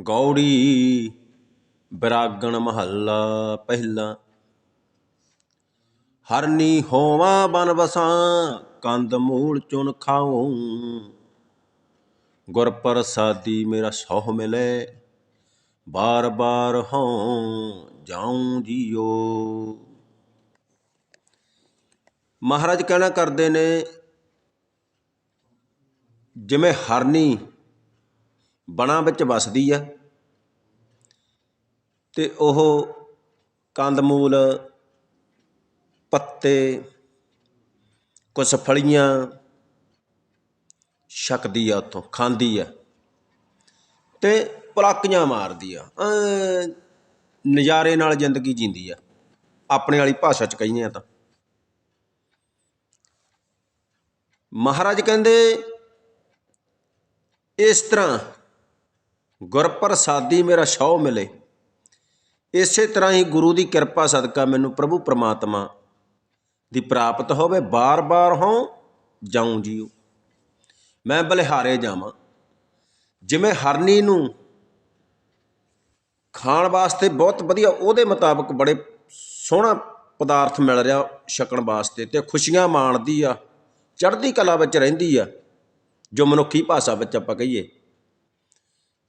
ਗੌੜੀ ਬਰਾਗਣ ਮਹੱਲਾ ਪਹਿਲਾ। ਹਰਨੀ ਹੋਵਾਂ ਬਨ ਬਸਾਂ ਕੰਦ ਮੂਲ ਚੁਨ ਖਾਉ ਗੁਰ ਪ੍ਰਸਾਦੀ ਮੇਰਾ ਸੋਹ ਮਿਲੇ ਬਾਰ ਬਾਰ ਹਉ ਜਾਉ ਜੀਓ। ਮਹਾਰਾਜ ਕਹਿਣਾ ਕਰਦੇ ਨੇ, ਜਿਵੇਂ ਹਰਨੀ ਬਣਾ ਵਿੱਚ ਵੱਸਦੀ ਆ। ਅਤੇ ਉਹ ਕੰਦਮੂਲ, ਪੱਤੇ, ਕੁਛ ਫਲੀਆਂ ਛਕਦੀ ਆ ਉੱਥੋਂ, ਖਾਂਦੀ ਆ। ਅਤੇ ਪਲਾਕੀਆਂ ਮਾਰਦੀ ਆ। ਨਜ਼ਾਰੇ ਨਾਲ ਜ਼ਿੰਦਗੀ ਜੀਂਦੀ ਆ। ਆਪਣੇ ਵਾਲੀ ਭਾਸ਼ਾ ਚ ਕਹੀਏ ਤਾਂ। ਮਹਾਰਾਜ ਕਹਿੰਦੇ, ਇਸ ਤਰ੍ਹਾਂ ਗੁਰ ਪ੍ਰਸਾਦੀ ਮੇਰਾ ਸ਼ੌ ਮਿਲੇ। ਇਸੇ ਤਰ੍ਹਾਂ ਹੀ ਗੁਰੂ ਦੀ ਕਿਰਪਾ ਸਦਕਾ ਮੈਨੂੰ ਪ੍ਰਭੂ ਪ੍ਰਮਾਤਮਾ ਦੀ ਪ੍ਰਾਪਤ ਹੋਵੇ। ਬਾਰ-ਬਾਰ ਹੋਂ ਜਾਉਂ ਜੀਉ। ਮੈਂ ਬਲਿਹਾਰੇ ਜਾਵਾਂ। ਜਿਵੇਂ ਹਰਨੀ ਨੂੰ ਖਾਣ ਵਾਸਤੇ ਬਹੁਤ ਵਧੀਆ, ਉਹਦੇ ਮੁਤਾਬਕ ਬੜੇ ਸੋਹਣਾ ਪਦਾਰਥ ਮਿਲ ਰਿਹਾ ਛਕਣ ਵਾਸਤੇ ਤੇ ਖੁਸ਼ੀਆਂ ਮਾਣਦੀ ਆ। ਚੜ੍ਹਦੀ ਕਲਾ ਵਿੱਚ ਰਹਿੰਦੀ ਆ, ਜੋ ਮਨੁੱਖੀ ਭਾਸ਼ਾ ਵਿੱਚ ਆਪਾਂ ਕਹੀਏ।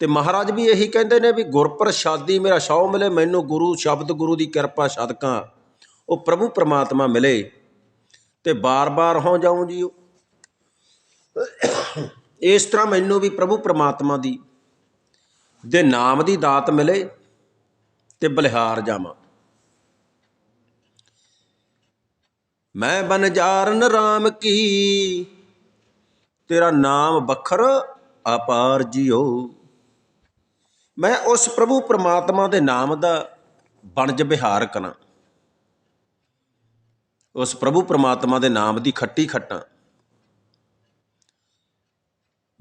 ਅਤੇ ਮਹਾਰਾਜ ਵੀ ਇਹੀ ਕਹਿੰਦੇ ਨੇ ਵੀ ਗੁਰਪ੍ਰਸਾਦੀ ਮੇਰਾ ਸ਼ੌ ਮਿਲੇ, ਮੈਨੂੰ ਗੁਰੂ ਸ਼ਬਦ ਗੁਰੂ ਦੀ ਕਿਰਪਾ ਸਦਕਾ ਉਹ ਪ੍ਰਭੂ ਪਰਮਾਤਮਾ ਮਿਲੇ ਤੇ ਬਾਰ-ਬਾਰ ਹੋ ਜਾਉਂ ਜੀਓ। ਇਸ ਤਰ੍ਹਾਂ ਮੈਨੂੰ ਵੀ ਪ੍ਰਭੂ ਪਰਮਾਤਮਾ ਦੀ, ਦੇ ਨਾਮ ਦੀ ਦਾਤ ਮਿਲੇ ਤੇ ਬਲਿਹਾਰ ਜਾਵਾਂ। ਮੈਂ ਬਨਜਾਰਨ RAM ਕੀ, ਤੇਰਾ ਨਾਮ ਬਖਰ ਅਪਾਰ ਜਿਓ। ਮੈਂ ਉਸ ਪ੍ਰਭੂ ਪ੍ਰਮਾਤਮਾ ਦੇ ਨਾਮ ਦਾ ਬਣਜ ਵਿਹਾਰ ਕਰਾਂ। ਉਸ ਪ੍ਰਭੂ ਪ੍ਰਮਾਤਮਾ ਦੇ ਨਾਮ ਦੀ ਖੱਟੀ ਖੱਟਾਂ।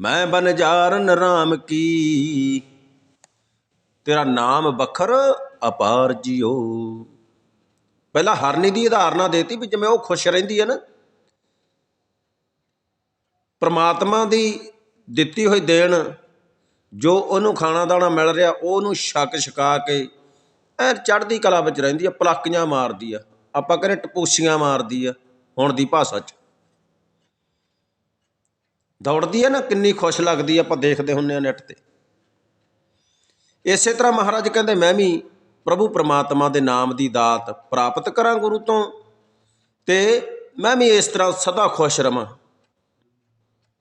ਮੈਂ ਬਨਜਾਰਨ RAM ਕੀ। ਤੇਰਾ ਨਾਮ ਬਖਰ ਅਪਾਰ ਜਿਓ ਪਹਿਲਾਂ ਹਰਨੀ ਦੀ ਉਦਾਹਰਣਾ ਦੇਤੀ ਵੀ ਜਿਵੇਂ ਉਹ ਖੁਸ਼ ਰਹਿੰਦੀ ਹੈ ਨਾ। ਪ੍ਰਮਾਤਮਾ ਦੀ ਦਿੱਤੀ ਹੋਈ ਦੇਣ ਜੋ ਉਹਨੂੰ ਖਾਣਾ ਦਾਣਾ ਮਿਲ ਰਿਹਾ, ਉਹਨੂੰ ਛਕ ਛਕਾ ਕੇ ਐ ਚੜ੍ਹਦੀ ਕਲਾ ਵਿੱਚ ਰਹਿੰਦੀ ਆ, ਪਲਾਕੀਆਂ ਮਾਰਦੀ ਆ। ਆਪਾਂ ਕਹਿੰਦੇ ਟਪੂਸੀਆਂ ਮਾਰਦੀ ਆ, ਹੁਣ ਦੀ ਭਾਸ਼ਾ 'ਚ। ਦੌੜਦੀ ਆ ਨਾ, ਕਿੰਨੀ ਖੁਸ਼ ਲੱਗਦੀ ਆਪਾਂ ਦੇਖਦੇ ਹੁੰਨੇ ਆ ਨੈਟ ਤੇ। ਇਸੇ ਤਰ੍ਹਾਂ ਮਹਾਰਾਜ ਕਹਿੰਦੇ, ਮੈਂ ਵੀ ਪ੍ਰਭੂ ਪ੍ਰਮਾਤਮਾ ਦੇ ਨਾਮ ਦੀ ਦਾਤ ਪ੍ਰਾਪਤ ਕਰਾਂ ਗੁਰੂ ਤੋਂ ਤੇ ਮੈਂ ਵੀ ਇਸ ਤਰ੍ਹਾਂ ਸਦਾ ਖੁਸ਼ ਰਵਾਂ।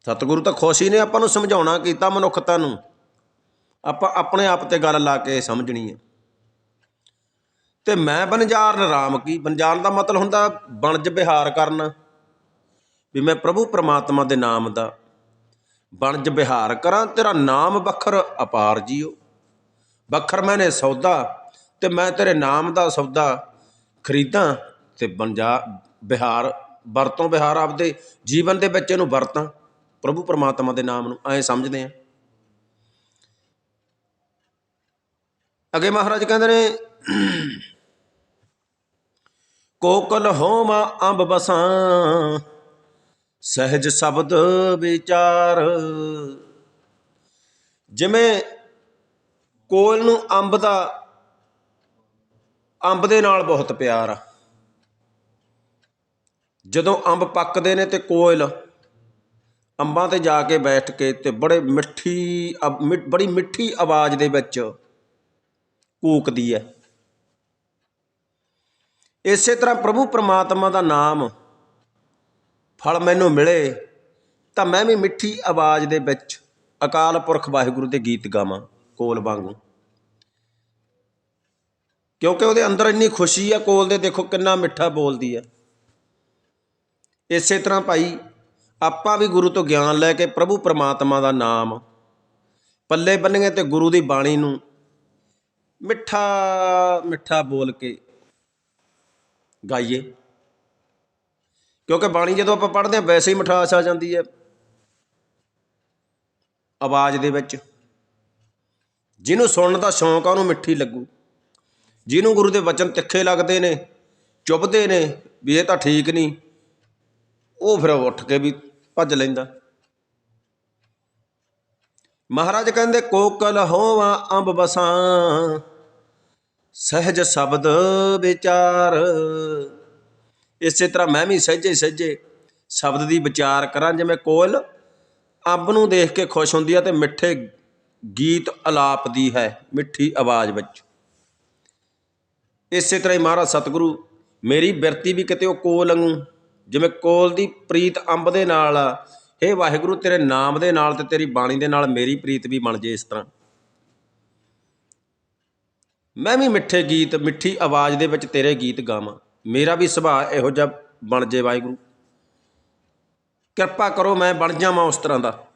ਸਤਿਗੁਰੂ ਤਾਂ ਖੁਸ਼ ਹੀ ਨੇ, ਆਪਾਂ ਨੂੰ ਸਮਝਾਉਣਾ ਕੀਤਾ ਮਨੁੱਖਤਾ ਨੂੰ। ਆਪਾਂ ਆਪਣੇ ਆਪ ਤੇ ਗੱਲ ਲਾ ਕੇ ਸਮਝਣੀ ਹੈ। ਤੇ ਮੈਂ ਬਨਜਾਰਨ ਰਾਮ ਕੀ? ਬਨਜਾਰਨ ਦਾ ਮਤਲਬ ਹੁੰਦਾ ਬਣਜ ਵਿਹਾਰ ਕਰਨਾ। ਵੀ ਮੈਂ ਪ੍ਰਭੂ ਪ੍ਰਮਾਤਮਾ ਦੇ ਨਾਮ ਦਾ ਬਣਜ ਵਿਹਾਰ ਕਰਾਂ, ਤੇਰਾ ਨਾਮ ਬਖਰ ਅਪਾਰ ਜੀਓ। ਬਖਰ ਮੈਨੇ ਸੌਦਾ ਤੇ ਮੈਂ ਤੇਰੇ ਨਾਮ ਦਾ ਸੌਦਾ ਖਰੀਦਾਂ ਤੇ ਬਨਜਾ ਵਿਹਾਰ ਵਰਤੋਂ ਵਿਹਾਰ ਆਪਦੇ ਜੀਵਨ ਦੇ ਵਿੱਚ ਇਹਨੂੰ ਵਰਤਾਂ। ਪ੍ਰਭੂ ਪਰਮਾਤਮਾ ਦੇ ਨਾਮ ਨੂੰ ਐ ਸਮਝਦੇ ਆ ਅਗੇ ਮਹਾਰਾਜ ਕਹਿੰਦੇ ਨੇ, ਕੋਕਲ ਹੋਮਾ ਅੰਬ ਬਸਾਂ, ਸਹਿਜ ਸ਼ਬਦ ਵਿਚਾਰ। ਜਿਵੇਂ ਕੋਲ ਨੂੰ ਅੰਬ ਦਾ, ਅੰਬ ਦੇ ਨਾਲ ਬਹੁਤ ਪਿਆਰ ਆ। ਜਦੋਂ ਅੰਬ ਪੱਕਦੇ ਨੇ ਤੇ ਕੋਇਲ ਅੰਬਾਂ ਤੇ ਜਾ ਕੇ ਬੈਠ ਕੇ ਤੇ ਬੜੇ ਮਿੱਠੀ ਅਬ- ਮਿ- ਬੜੀ ਮਿੱਠੀ ਆਵਾਜ਼ ਦੇ ਵਿੱਚ ਕੂਕਦੀ ਹੈ ਇਸੇ ਤਰ੍ਹਾਂ ਪ੍ਰਭੂ ਪ੍ਰਮਾਤਮਾ ਦਾ ਨਾਮ ਫਲ ਮੈਨੂੰ ਮਿਲੇ, ਤਾਂ ਮੈਂ ਵੀ ਮਿੱਠੀ ਆਵਾਜ਼ ਦੇ ਵਿੱਚ ਅਕਾਲ ਪੁਰਖ ਵਾਹਿਗੁਰੂ ਦੇ ਗੀਤ ਗਾਵਾਂ ਕੋਲ ਵਾਂਗੂ। ਕਿਉਂਕਿ ਉਹਦੇ ਅੰਦਰ ਇੰਨੀ ਖੁਸ਼ੀ ਆ ਕੋਲ ਦੇ ਦੇਖੋ ਕਿੰਨਾ ਮਿੱਠਾ ਬੋਲਦੀ ਆ ਇਸੇ ਤਰ੍ਹਾਂ ਭਾਈ ਆਪਾਂ ਵੀ ਗੁਰੂ ਤੋਂ ਗਿਆਨ ਲੈ ਕੇ ਪ੍ਰਭੂ ਪਰਮਾਤਮਾ ਦਾ ਨਾਮ, ਪੱਲੇ ਬੰਨੀਏ ਤੇ ਗੁਰੂ ਦੀ ਬਾਣੀ ਨੂੰ ਮਿੱਠਾ ਮਿੱਠਾ ਬੋਲ ਕੇ ਗਾਈਏ। ਕਿਉਂਕਿ ਬਾਣੀ ਜਦੋਂ ਆਪਾਂ ਪੜ੍ਹਦੇ ਹਾਂ, ਵੈਸੇ ਹੀ ਮਿਠਾਸ ਆ ਜਾਂਦੀ ਹੈ। ਆਵਾਜ਼ ਦੇ ਵਿੱਚ। ਜਿਹਨੂੰ ਸੁਣਨ ਦਾ ਸ਼ੌਂਕ ਆ, ਉਹਨੂੰ ਮਿੱਠੀ ਲੱਗੂ। ਜਿਹਨੂੰ ਗੁਰੂ ਦੇ ਵਚਨ ਤਿੱਖੇ ਲੱਗਦੇ ਨੇ, ਚੁੱਭਦੇ ਨੇ, ਵੀ ਇਹ ਤਾਂ ਠੀਕ ਨਹੀਂ, ਉਹ ਫਿਰ ਉੱਠ ਕੇ ਵੀ ਭੱਜ ਲੈਂਦਾ। ਮਹਾਰਾਜ ਕਹਿੰਦੇ, ਕੋਕਲ ਹੋਵਾਂ ਅੰਬ ਬਸਾਂ। ਸਹਿਜ ਸ਼ਬਦ ਵਿਚਾਰ। ਇਸੇ ਤਰ੍ਹਾਂ ਮੈਂ ਵੀ ਸਹਿਜੇ ਸਹਿਜੇ ਸ਼ਬਦ ਦੀ ਵਿਚਾਰ ਕਰਾਂ, ਜਿਵੇਂ ਕੋਇਲ ਅੰਬ ਨੂੰ ਦੇਖ ਕੇ ਖੁਸ਼ ਹੁੰਦੀ ਹੈ ਤੇ ਮਿੱਠੇ ਗੀਤ ਅਲਾਪਦੀ ਹੈ ਮਿੱਠੀ ਆਵਾਜ਼ ਵਿੱਚ। ਇਸੇ ਤਰ੍ਹਾਂ ਹੀ ਮਹਾਰਾਜ ਸਤਿਗੁਰੂ, ਮੇਰੀ ਬਿਰਤੀ ਵੀ ਕਿਤੇ ਉਹ ਕੋਲ ਵਾਂਗੂ, ਜਿਵੇਂ ਕੋਲ ਦੀ ਪ੍ਰੀਤ ਅੰਬ ਦੇ ਨਾਲ ਆ, ਹੇ ਵਾਹਿਗੁਰੂ ਤੇਰੇ ਨਾਮ ਦੇ ਨਾਲ ਤੇ ਤੇਰੀ ਬਾਣੀ ਦੇ ਨਾਲ ਮੇਰੀ ਪ੍ਰੀਤ ਵੀ ਬਣ ਜੇ ਇਸ ਤਰ੍ਹਾਂ। ਮੈਂ ਵੀ ਮਿੱਠੇ ਗੀਤ, ਮਿੱਠੀ ਆਵਾਜ਼ ਦੇ ਵਿੱਚ ਤੇਰੇ ਗੀਤ ਗਾਵਾਂ। ਮੇਰਾ ਵੀ ਸੁਭਾਅ ਇਹੋ ਜਿਹਾ ਬਣ ਜੇ ਵਾਹਿਗੁਰੂ। ਕਿਰਪਾ ਕਰੋ ਮੈਂ ਬਣ ਜਾਵਾਂ ਉਸ ਤਰ੍ਹਾਂ ਦਾ।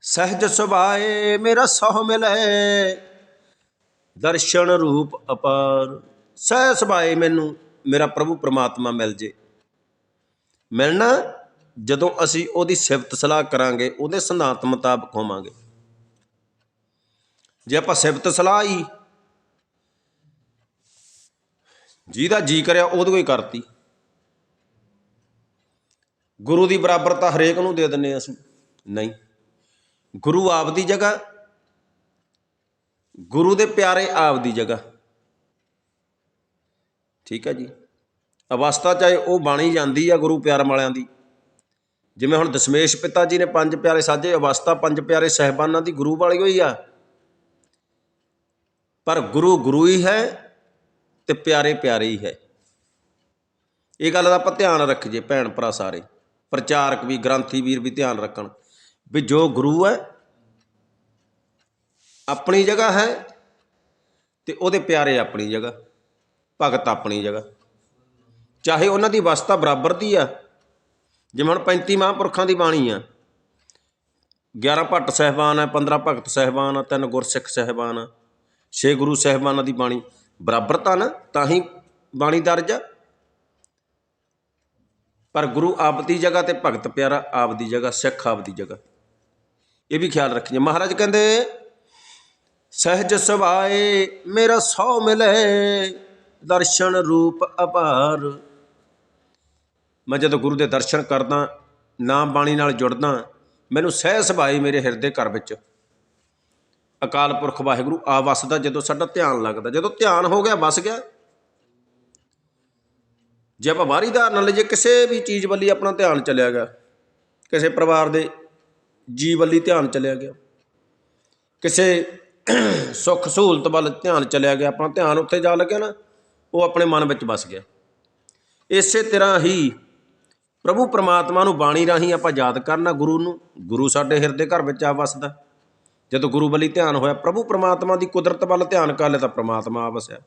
ਸਹਿਜ ਸੁਭਾਏ ਮੇਰਾ ਸਹੁ ਮਿਲੇ, ਦਰਸ਼ਨ ਰੂਪ ਅਪਾਰ। ਸਹਿ ਸੁਭਾਏ ਮੈਨੂੰ, ਮੇਰਾ ਪ੍ਰਭੂ ਪ੍ਰਮਾਤਮਾ ਮਿਲ ਜੇ। ਮਿਲਣਾ ਜਦੋਂ ਅਸੀਂ ਉਹਦੀ ਸਿਫਤ ਸਲਾਹ ਕਰਾਂਗੇ, ਉਹਦੇ ਸਿਧਾਂਤ ਮੁਤਾਬਕ ਹੋਵਾਂਗੇ। ਜੇ ਆਪਾਂ ਸਿਫਤ ਸਲਾਹ ਹੀ ਜਿਹਦਾ ਜੀ ਕਰਿਆ ਉਹਦੇ ਕੋਈ ਕਰਤੀ। ਗੁਰੂ ਦੀ ਬਰਾਬਰਤਾ ਹਰੇਕ ਨੂੰ ਦੇ ਦਿੰਨੇ ਅਸੀਂ। ਨਹੀਂ। ਗੁਰੂ ਆਪ ਦੀ ਜਗ੍ਹਾ, ਗੁਰੂ ਦੇ ਪਿਆਰੇ ਆਪ ਦੀ ਜਗ੍ਹਾ। ਠੀਕ ਹੈ ਜੀ। ਅਵਸਥਾ ਚਾਹੇ ਉਹ ਬਾਣੀ ਜਾਂਦੀ ਆ ਗੁਰੂ ਪਿਆਰ ਵਾਲਿਆਂ ਦੀ। ਜਿਵੇਂ ਹੁਣ ਦਸ਼ਮੇਸ਼ ਪਿਤਾ ਜੀ ਨੇ ਪੰਜ ਪਿਆਰੇ ਸਾਜੇ, ਅਵਸਥਾ ਪੰਜ ਪਿਆਰੇ ਸਹਿਬਾਨਾਂ ਦੀ ਗੁਰੂ ਵਾਲੀ ਹੋਈ ਆ। ਪਰ ਗੁਰੂ ਗੁਰੂ ਹੀ ਹੈ ਤੇ ਪਿਆਰੇ ਪਿਆਰੇ ਹੀ ਹੈ। ਇਹ ਗੱਲ ਦਾ ਆਪਾਂ ਧਿਆਨ ਰੱਖੀਏ ਭੈਣ ਭਰਾ ਸਾਰੇ। ਪ੍ਰਚਾਰਕ ਵੀ, ਗ੍ਰੰਥੀ ਵੀਰ ਵੀ ਧਿਆਨ ਰੱਖਣ ਵੀ ਜੋ ਗੁਰੂ ਹੈ, ਆਪਣੀ ਜਗ੍ਹਾ ਹੈ ਤੇ ਉਹਦੇ ਪਿਆਰੇ ਆਪਣੀ ਜਗ੍ਹਾ, ਭਗਤ ਆਪਣੀ ਜਗ੍ਹਾ। ਚਾਹੇ ਉਹਨਾਂ ਦੀ ਅਵਸਥਾ ਬਰਾਬਰ ਦੀ ਆ, ਜਿਵੇਂ ਹੁਣ 35 ਮਹਾਂਪੁਰਖਾਂ ਦੀ ਬਾਣੀ ਆ 11 ਭੱਟ ਸਹਿਬਾਨ ਆ 15 ਭਗਤ ਸਹਿਬਾਨ ਆ, ਤਿੰਨ ਗੁਰਸਿੱਖ ਸਹਿਬਾਨ ਆ ਛੇ ਗੁਰੂ ਸਾਹਿਬਾਨਾਂ ਦੀ ਬਾਣੀ। ਬਰਾਬਰਤਾ ਨਾ, ਤਾਂ ਹੀ ਬਾਣੀ ਦਰਜ ਆ। ਪਰ ਗੁਰੂ ਆਪ ਦੀ ਜਗ੍ਹਾ ਤੇ ਭਗਤ ਪਿਆਰਾ ਆਪ ਦੀ ਜਗ੍ਹਾ ਸਿੱਖ ਆਪ ਦੀ ਜਗ੍ਹਾ। ਇਹ ਵੀ ਖਿਆਲ ਰੱਖੀਏ। ਮਹਾਰਾਜ ਕਹਿੰਦੇ, ਸਹਿਜ ਸੁਭਾਏ ਮੇਰਾ ਸੌ ਮਿਲੇ, ਦਰਸ਼ਨ ਰੂਪ ਅਪਾਰ। ਮੈਂ ਜਦੋਂ ਗੁਰੂ ਦੇ ਦਰਸ਼ਨ ਕਰਦਾ ਨਾਮ ਬਾਣੀ ਨਾਲ ਜੁੜਦਾ, ਮੈਨੂੰ ਸਹਿ ਸੁਭਾਏ ਮੇਰੇ ਹਿਰਦੇ ਘਰ ਵਿੱਚ। ਅਕਾਲ ਪੁਰਖ ਵਾਹਿਗੁਰੂ ਆ ਵਸਦਾ ਜਦੋਂ ਸਾਡਾ ਧਿਆਨ ਲੱਗਦਾ, ਜਦੋਂ ਧਿਆਨ ਹੋ ਗਿਆ ਵਸ ਗਿਆ। ਜੇ ਆਪਾਂ ਬਾਹਰੀ ਧਾਰਨ ਜੇ ਕਿਸੇ ਵੀ ਚੀਜ਼ ਵੱਲੀ ਆਪਣਾ ਧਿਆਨ ਚਲਿਆ ਗਿਆ, ਕਿਸੇ ਪਰਿਵਾਰ ਦੇ ਜੀ ਵੱਲੀ ਧਿਆਨ ਚਲਿਆ ਗਿਆ, ਕਿਸੇ ਸੁੱਖ ਸਹੂਲਤ ਵੱਲ ਧਿਆਨ ਚਲਿਆ ਗਿਆ, ਆਪਣਾ ਧਿਆਨ ਉੱਥੇ ਜਾ ਲੱਗਿਆ ਨਾ, ਉਹ ਆਪਣੇ ਮਨ ਵਿੱਚ ਵਸ ਗਿਆ। ਇਸੇ ਤਰ੍ਹਾਂ ਹੀ ਪ੍ਰਭੂ ਪਰਮਾਤਮਾ ਨੂੰ ਬਾਣੀ ਰਾਹੀਂ ਆਪਾਂ ਯਾਦ ਕਰਨਾ ਗੁਰੂ ਨੂੰ, ਗੁਰੂ ਸਾਡੇ ਹਿਰਦੇ ਘਰ ਵਿੱਚ ਆ ਵਸਦਾ। ਜਦੋਂ ਗੁਰੂ ਵੱਲੀ ਧਿਆਨ ਹੋਇਆ, ਪ੍ਰਭੂ ਪ੍ਰਮਾਤਮਾ ਦੀ ਕੁਦਰਤ ਵੱਲ ਧਿਆਨ ਕਰ ਲਿਆ ਤਾਂ ਪ੍ਰਮਾਤਮਾ ਆ ਵਸਿਆ।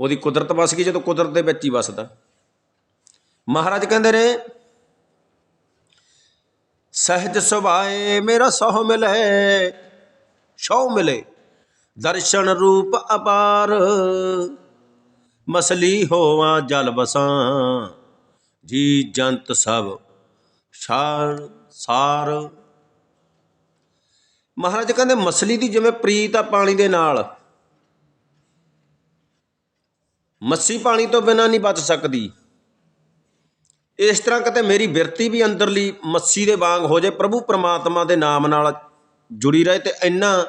ਉਹਦੀ ਕੁਦਰਤ ਵਸ ਗਈ, ਜਦੋਂ ਕੁਦਰਤ ਦੇ ਵਿੱਚ ਹੀ ਵਸਦਾ। ਮਹਾਰਾਜ ਕਹਿੰਦੇ ਨੇ, ਸਹਿਜ ਸੁਭਾਏ ਮੇਰਾ ਸਹੁ ਮਿਲੇ ਛਉ ਮਿਲੇ, ਦਰਸ਼ਨ ਰੂਪ ਅਪਾਰ। ਮਸਲੀ ਹੋਵਾਂ ਜਲ ਬਸਾਂ ਜੀ ਜੰਤ ਸਭ ਸਾਰ ਸਾਰ ਮਹਾਰਾਜ ਕਹਿੰਦੇ ਮਸਲੀ ਦੀ ਜਿਵੇਂ ਪ੍ਰੀਤ ਆ ਪਾਣੀ ਦੇ ਨਾਲ। ਮੱਸੀ ਪਾਣੀ ਤੋਂ ਬਿਨਾਂ ਨਹੀਂ ਬਚ ਸਕਦੀ। ਇਸ ਤਰ੍ਹਾਂ ਕਿਤੇ ਮੇਰੀ ਬਿਰਤੀ ਵੀ ਅੰਦਰਲੀ ਮੱਸੀ ਦੇ ਵਾਂਗ ਹੋ ਜੇ, ਪ੍ਰਭੂ ਪ੍ਰਮਾਤਮਾ ਦੇ ਨਾਮ ਨਾਲ ਜੁੜੀ ਰਹੇ ਤੇ ਇੰਨਾ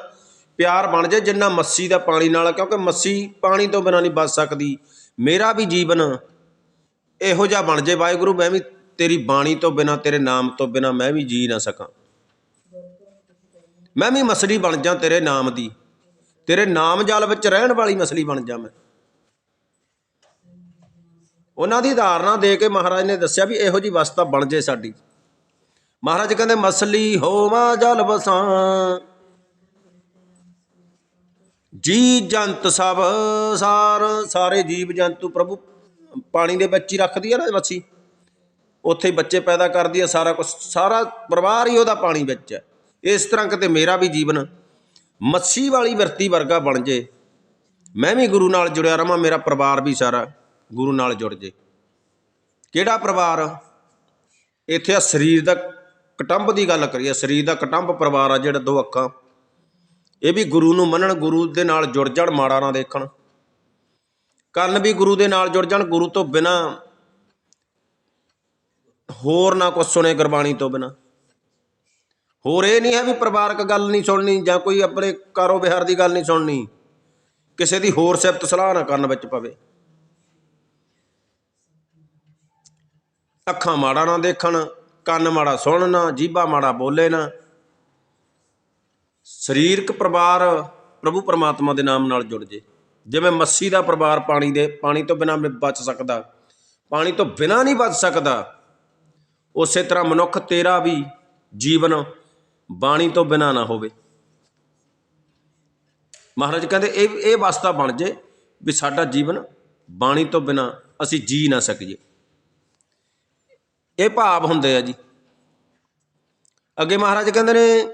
ਪਿਆਰ ਬਣ ਜਾਏ ਜਿੰਨਾ ਮੱਸੀ ਦਾ ਪਾਣੀ ਨਾਲ, ਕਿਉਂਕਿ ਮੱਸੀ ਪਾਣੀ ਤੋਂ ਬਿਨਾਂ ਨਹੀਂ ਬਚ ਸਕਦੀ। ਮੇਰਾ ਵੀ ਜੀਵਨ ਇਹੋ ਜਿਹਾ ਬਣ ਜੇ, ਵਾਹਿਗੁਰੂ ਮੈਂ ਵੀ ਤੇਰੀ ਬਾਣੀ ਤੋਂ ਬਿਨਾਂ, ਤੇਰੇ ਨਾਮ ਤੋਂ ਬਿਨਾਂ ਮੈਂ ਵੀ ਜੀ ਨਾ ਸਕਾਂ। ਮੈਂ ਵੀ ਮਸਲੀ ਬਣ ਜਾ ਤੇਰੇ ਨਾਮ ਦੀ। ਤੇਰੇ ਨਾਮ ਜਲ ਵਿੱਚ ਰਹਿਣ ਵਾਲੀ ਮਸਲੀ ਬਣ ਜਾ ਮੈਂ। ਉਹਨਾਂ ਦੀ ਧਾਰਨਾ ਦੇ ਕੇ ਮਹਾਰਾਜ ਨੇ ਦੱਸਿਆ ਵੀ ਇਹੋ ਜੀ ਵਸਤਾ ਬਣ ਜੇ ਸਾਡੀ। ਮਹਾਰਾਜ ਕਹਿੰਦੇ, ਮਸਲੀ ਹੋਵਾ ਜਲ ਬਸਾਂ ਜੀ ਜੰਤ ਸਭ ਸਾਰ। ਸਾਰੇ ਜੀਵ ਜੰਤੂ ਪ੍ਰਭੂ, ਪਾਣੀ ਦੇ ਵਿੱਚ ਹੀ ਰੱਖਦੀ ਆ ਨਾ ਮੱਛੀ ਉੱਥੇ ਬੱਚੇ ਪੈਦਾ ਕਰਦੀ ਆ, ਸਾਰਾ ਕੁਝ ਸਾਰਾ ਪਰਿਵਾਰ ਹੀ ਉਹਦਾ ਪਾਣੀ ਵਿੱਚ ਹੈ। ਇਸ ਤਰ੍ਹਾਂ ਕਿਤੇ ਮੇਰਾ ਵੀ ਜੀਵਨ ਮੱਛੀ ਵਾਲੀ ਵਰਤੀ ਵਰਗਾ ਬਣ ਜੇ। ਮੈਂ ਵੀ ਗੁਰੂ ਨਾਲ ਜੁੜਿਆ ਰਵਾਂ, ਮੇਰਾ ਪਰਿਵਾਰ ਵੀ ਸਾਰਾ ਗੁਰੂ ਨਾਲ ਜੁੜ ਜੇ। ਕਿਹੜਾ ਪਰਿਵਾਰ? ਇੱਥੇ ਆ ਸਰੀਰ ਦਾ ਕਟੰਬ ਦੀ ਗੱਲ ਕਰੀਏ, ਸਰੀਰ ਦਾ ਕਟੰਬ ਪਰਿਵਾਰ ਆ ਜਿਹੜਾ ਦੋ ਅੱਖਾਂ। ਇਹ ਵੀ ਗੁਰੂ ਨੂੰ ਮੰਨਣ, ਗੁਰੂ ਦੇ ਨਾਲ ਜੁੜ ਜਾਣ, ਮਾੜਾ ਨਾ ਦੇਖਣ। ਕੰਨ ਵੀ ਗੁਰੂ ਦੇ ਨਾਲ ਜੁੜ ਜਾਣ, ਗੁਰੂ ਤੋਂ ਬਿਨਾ ਹੋਰ ਨਾ ਕੁਛ ਸੁਣੇ ਗੁਰਬਾਣੀ ਤੋਂ ਬਿਨਾ। ਹੋਰ ਇਹ ਨਹੀਂ ਹੈ ਵੀ ਪਰਿਵਾਰਕ ਗੱਲ ਨਹੀਂ ਸੁਣਨੀ ਜਾਂ ਕੋਈ ਆਪਣੇ ਕਾਰੋ ਵਿਹਾਰ ਦੀ ਗੱਲ ਨਹੀਂ ਸੁਣਨੀ। ਕਿਸੇ ਦੀ ਹੋਰ ਸਿਫਤ ਸਲਾਹ ਨਾ ਕਰਨ ਵਿੱਚ ਪਵੇ। ਅੱਖਾਂ ਮਾੜਾ ਨਾ ਦੇਖਣ, ਕੰਨ ਮਾੜਾ ਸੁਣਨ ਨਾ, ਜੀਭਾ ਮਾੜਾ ਬੋਲੇ ਨਾ। ਸਰੀਰਕ ਪਰਿਵਾਰ ਪ੍ਰਭੂ ਪਰਮਾਤਮਾ ਦੇ ਨਾਮ ਨਾਲ ਜੁੜ ਜੇ। ਜਿਵੇਂ ਮੱਸੀ ਦਾ ਪਰਿਵਾਰ ਪਾਣੀ ਦੇ, ਪਾਣੀ ਤੋਂ ਬਿਨਾਂ ਬਚ ਸਕਦਾ, ਪਾਣੀ ਤੋਂ ਬਿਨਾਂ ਨਹੀਂ ਬਚ ਸਕਦਾ, ਉਸੇ ਤਰ੍ਹਾਂ ਮਨੁੱਖ ਤੇਰਾ ਵੀ ਜੀਵਨ ਬਾਣੀ ਤੋਂ ਬਿਨਾਂ ਨਾ ਹੋਵੇ। ਮਹਾਰਾਜ ਕਹਿੰਦੇ, ਇਹ ਇਹ ਅਵਸਥਾ ਬਣ ਜੇ ਵੀ ਸਾਡਾ ਜੀਵਨ ਬਾਣੀ ਤੋਂ ਬਿਨਾਂ ਅਸੀਂ ਜੀ ਨਾ ਸਕੀਏ। ਇਹ ਭਾਵ ਹੁੰਦੇ ਆ ਜੀ। ਅੱਗੇ ਮਹਾਰਾਜ ਕਹਿੰਦੇ ਨੇ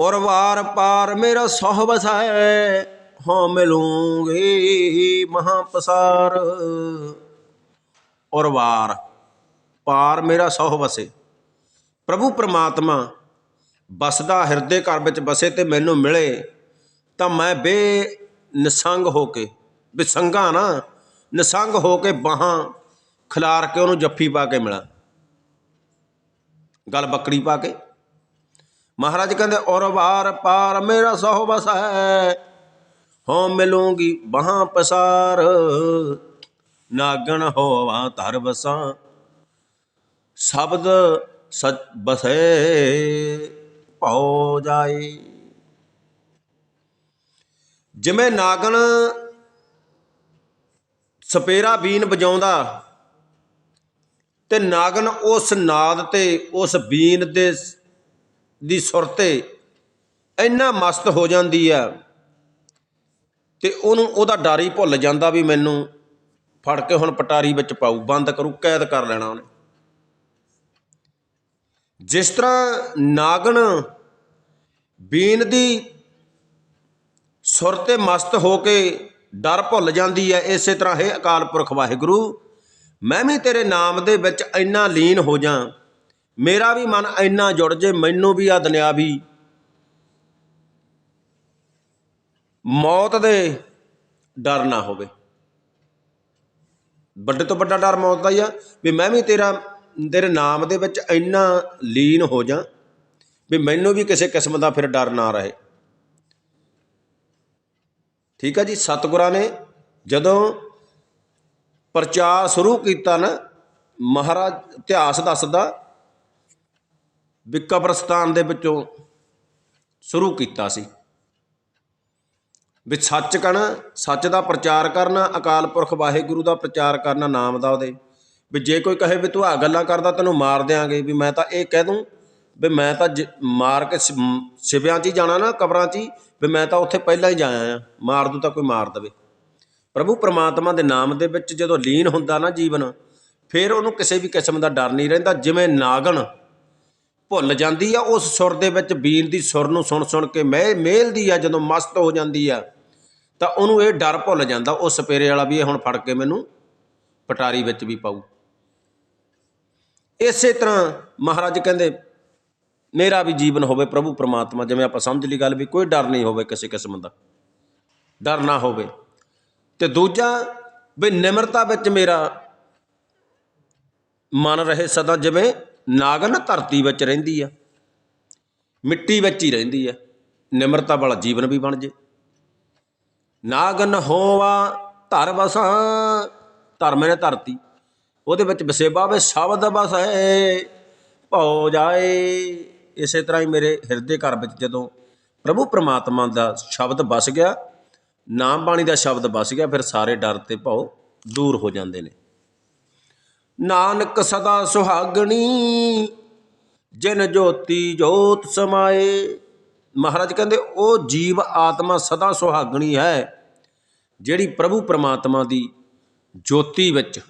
ਔਰ ਵਾਰ ਪਾਰ ਮੇਰਾ ਸੋਹ ਬਸਾਏ ਹਾਂ ਮਿਲੂੰਗੀ ਮਹਾ ਪਸਾਰ ਔਰ ਵਾਰ ਪਾਰ ਮੇਰਾ ਸੋਹ ਵਸੇ। ਪ੍ਰਭੂ ਪ੍ਰਮਾਤਮਾ, ਬਸਦਾ ਹਿਰਦੇ ਘਰ ਵਿੱਚ ਬਸੇ ਤੇ ਮੈਨੂੰ ਮਿਲੇ, ਤਾਂ ਮੈਂ ਬੇ ਨਿਸੰਗ ਹੋ ਕੇ, ਬਿਸੰਗਾ ਨਾ, ਨਿਸੰਗ ਹੋ ਕੇ ਬਾਹਾਂ ਖਿਲਾਰ ਕੇ ਉਹਨੂੰ ਜੱਫੀ ਪਾ ਕੇ ਮਿਲਾਂ। ਗਲ ਬੱਕੜੀ ਪਾ ਕੇ। ਮਹਾਰਾਜ ਕਹਿੰਦੇ ਔਰ ਵਾਰ ਪਾਰ ਮੇਰਾ ਸਹੁ ਬਸ ਹੈ ਹੋ ਮਿਲੂੰਗੀ ਬਾਹਾਂ ਪਸਾਰ। ਨਾਗਣ ਹੋਵਾਂ ਧਰ ਬਸਾਂ ਸ਼ਬਦ ਸਚ ਬਸੇ ਭਉ ਜਾਏ। ਜਿਵੇਂ ਨਾਗਣ ਸਪੇਰਾ ਬੀਨ ਵਜਾਉਂਦਾ, ਤੇ ਨਾਗਨ ਉਸ ਨਾਦ ਤੇ, ਉਸ ਬੀਨ ਦੇ ਦੀ ਸੁਰ ਤੇ ਇੰਨਾ ਮਸਤ ਹੋ ਜਾਂਦੀ ਆ ਤੇ ਉਹਨੂੰ ਉਹਦਾ ਡਰ ਹੀ ਭੁੱਲ ਜਾਂਦਾ ਵੀ ਮੈਨੂੰ ਫੜ ਕੇ ਹੁਣ ਪਟਾਰੀ ਵਿੱਚ ਪਾਊ, ਬੰਦ ਕਰੂ, ਕੈਦ ਕਰ ਲੈਣਾ ਉਹਨੇ। ਜਿਸ ਤਰ੍ਹਾਂ ਨਾਗਣ ਬੀਨ ਦੀ ਸੁਰ ਤੇ ਮਸਤ ਹੋ ਕੇ ਡਰ ਭੁੱਲ ਜਾਂਦੀ ਹੈ, ਇਸੇ ਤਰ੍ਹਾਂ ਹੈ ਅਕਾਲ ਪੁਰਖ ਵਾਹਿਗੁਰੂ, ਮੈਂ ਵੀ ਤੇਰੇ ਨਾਮ ਦੇ ਵਿੱਚ ਇੰਨਾ ਲੀਨ ਹੋ ਜਾ, ਮੇਰਾ ਵੀ ਮਨ ਇੰਨਾ ਜੁੜ ਜੇ, ਮੈਨੂੰ ਵੀ ਆ ਦੁਨਿਆਵੀ। ਮੌਤ ਦੇ ਡਰ ਨਾ ਹੋਵੇ। ਵੱਡੇ ਤੋਂ ਵੱਡਾ ਡਰ ਮੌਤ ਦਾ ਹੀ ਆ, ਵੀ ਮੈਂ ਵੀ ਤੇਰਾ, ਤੇਰੇ ਨਾਮ ਦੇ ਵਿੱਚ ਇੰਨਾ ਲੀਨ ਹੋ ਜਾ, ਵੀ ਮੈਨੂੰ ਵੀ ਕਿਸੇ ਕਿਸਮ ਦਾ ਫਿਰ ਡਰ ਨਾ ਰਹੇ। ਠੀਕ ਆ ਜੀ, ਸਤਿਗੁਰਾਂ ਨੇ ਜਦੋਂ ਪ੍ਰਚਾਰ ਸ਼ੁਰੂ ਕੀਤਾ ਨਾ, ਮਹਾਰਾਜ ਇਤਿਹਾਸ ਦੱਸਦਾ ਵੀ ਕਬਰਸਤਾਨ ਦੇ ਵਿੱਚੋਂ ਸ਼ੁਰੂ ਕੀਤਾ ਸੀ। ਵੀ ਸੱਚ ਕਹਿਣਾ, ਸੱਚ ਦਾ ਪ੍ਰਚਾਰ ਕਰਨਾ, ਅਕਾਲ ਪੁਰਖ ਵਾਹਿਗੁਰੂ ਦਾ ਪ੍ਰਚਾਰ ਕਰਨਾ ਨਾਮ ਦਾ ਉਹਦੇ। ਵੀ ਜੇ ਕੋਈ ਕਹੇ ਵੀ ਤੂੰ ਆ ਗੱਲਾਂ ਕਰਦਾ, ਤੈਨੂੰ ਮਾਰ ਦਿਆਂਗੇ, ਵੀ ਮੈਂ ਤਾਂ ਇਹ ਕਹਿ ਦੂੰ ਵੀ ਮੈਂ ਤਾਂ ਜ- ਮਾਰ ਕੇ ਸਿ- ਸਿਵਿਆਂ 'ਚ ਹੀ ਜਾਣਾ ਨਾ, ਕਬਰਾਂ 'ਚ ਹੀ, ਵੀ ਮੈਂ ਤਾਂ ਉੱਥੇ ਪਹਿਲਾਂ ਹੀ ਜਾਇਆ ਆ। ਮਾਰ ਦੂ ਤਾਂ ਕੋਈ ਮਾਰ ਦਵੇ। ਪ੍ਰਭੂ ਪ੍ਰਮਾਤਮਾ ਦੇ ਨਾਮ ਦੇ ਵਿੱਚ ਜਦੋਂ ਲੀਨ ਹੁੰਦਾ ਨਾ ਜੀਵਨ, ਫਿਰ ਉਹਨੂੰ ਕਿਸੇ ਵੀ ਕਿਸਮ ਦਾ ਡਰ ਨਹੀਂ ਰਹਿੰਦਾ, ਜਿਵੇਂ ਨਾਗਣ ਭੁੱਲ ਜਾਂਦੀ ਆ, ਉਸ ਸੁਰ ਦੇ ਵਿੱਚ ਬੀਨ ਦੀ ਸੁਰ ਨੂੰ ਸੁਣ ਸੁਣ ਕੇ ਮਹਿ ਮੇਲਦੀ ਆ, ਜਦੋਂ ਮਸਤ ਹੋ ਜਾਂਦੀ ਆ, ਤਾਂ ਉਹਨੂੰ ਇਹ ਡਰ ਭੁੱਲ ਜਾਂਦਾ, ਉਹ ਸਪੇਰੇ ਵਾਲਾ ਵੀ ਇਹ ਹੁਣ ਫੜ ਕੇ ਮੈਨੂੰ ਪਟਾਰੀ ਵਿੱਚ ਵੀ ਪਾਊ। ਇਸੇ ਤਰ੍ਹਾਂ ਮਹਾਰਾਜ ਕਹਿੰਦੇ, ਮੇਰਾ ਵੀ ਜੀਵਨ ਹੋਵੇ ਪ੍ਰਭੂ ਪ੍ਰਮਾਤਮਾ, ਜਿਵੇਂ ਆਪਾਂ ਸਮਝ ਲਈ ਗੱਲ ਵੀ ਕੋਈ ਡਰ ਨਹੀਂ ਹੋਵੇ ਕਿਸੇ ਕਿਸਮ ਦਾ। ਡਰ ਨਾ ਹੋਵੇ। ਤੇ ਦੂਜਾ, ਵੀ ਨਿਮਰਤਾ ਵਿੱਚ ਮੇਰਾ ਮਨ ਰਹੇ ਸਦਾ ਜਿਵੇਂ ਨਾਗਨ ਧਰਤੀ ਵਿੱਚ ਰਹਿੰਦੀ ਆ, ਮਿੱਟੀ ਵਿੱਚ ਹੀ ਰਹਿੰਦੀ ਆ, ਨਿਮਰਤਾ ਵਾਲਾ ਜੀਵਨ ਵੀ ਬਣ ਜੇ। ਨਾਗਨ ਹੋਵਾ ਧਰ ਬਸਾਂ ਧਰਮ ਨੇ ਧਰਤੀ, ਉਹਦੇ ਵਿੱਚ ਵਸੇਬਾ ਵੇ ਸ਼ਬਦ ਹੈ ਭਉ ਜਾਏ। ਇਸੇ ਤਰ੍ਹਾਂ ਹੀ ਮੇਰੇ ਹਿਰਦੇ ਘਰ ਵਿੱਚ ਜਦੋਂ ਪ੍ਰਭੂ ਪ੍ਰਮਾਤਮਾ ਦਾ ਸ਼ਬਦ ਵਸ ਗਿਆ ਨਾਮ ਬਾਣੀ ਦਾ ਸ਼ਬਦ ਬਸ ਗਿਆ, ਫਿਰ ਸਾਰੇ ਡਰ ਤੇ ਭਉ ਦੂਰ ਹੋ ਜਾਂਦੇ ਨੇ। ਨਾਨਕ ਸਦਾ ਸੁਹਾਗਣੀ, ਜਿਨ ਜੋਤੀ ਜੋਤ ਸਮਾਏ। ਮਹਾਰਾਜ ਕਹਿੰਦੇ, ਉਹ ਜੀਵ ਆਤਮਾ ਸਦਾ ਸੁਹਾਗਣੀ ਹੈ, ਜਿਹੜੀ ਪ੍ਰਭੂ ਪਰਮਾਤਮਾ ਦੀ ਜੋਤੀ ਵਿੱਚ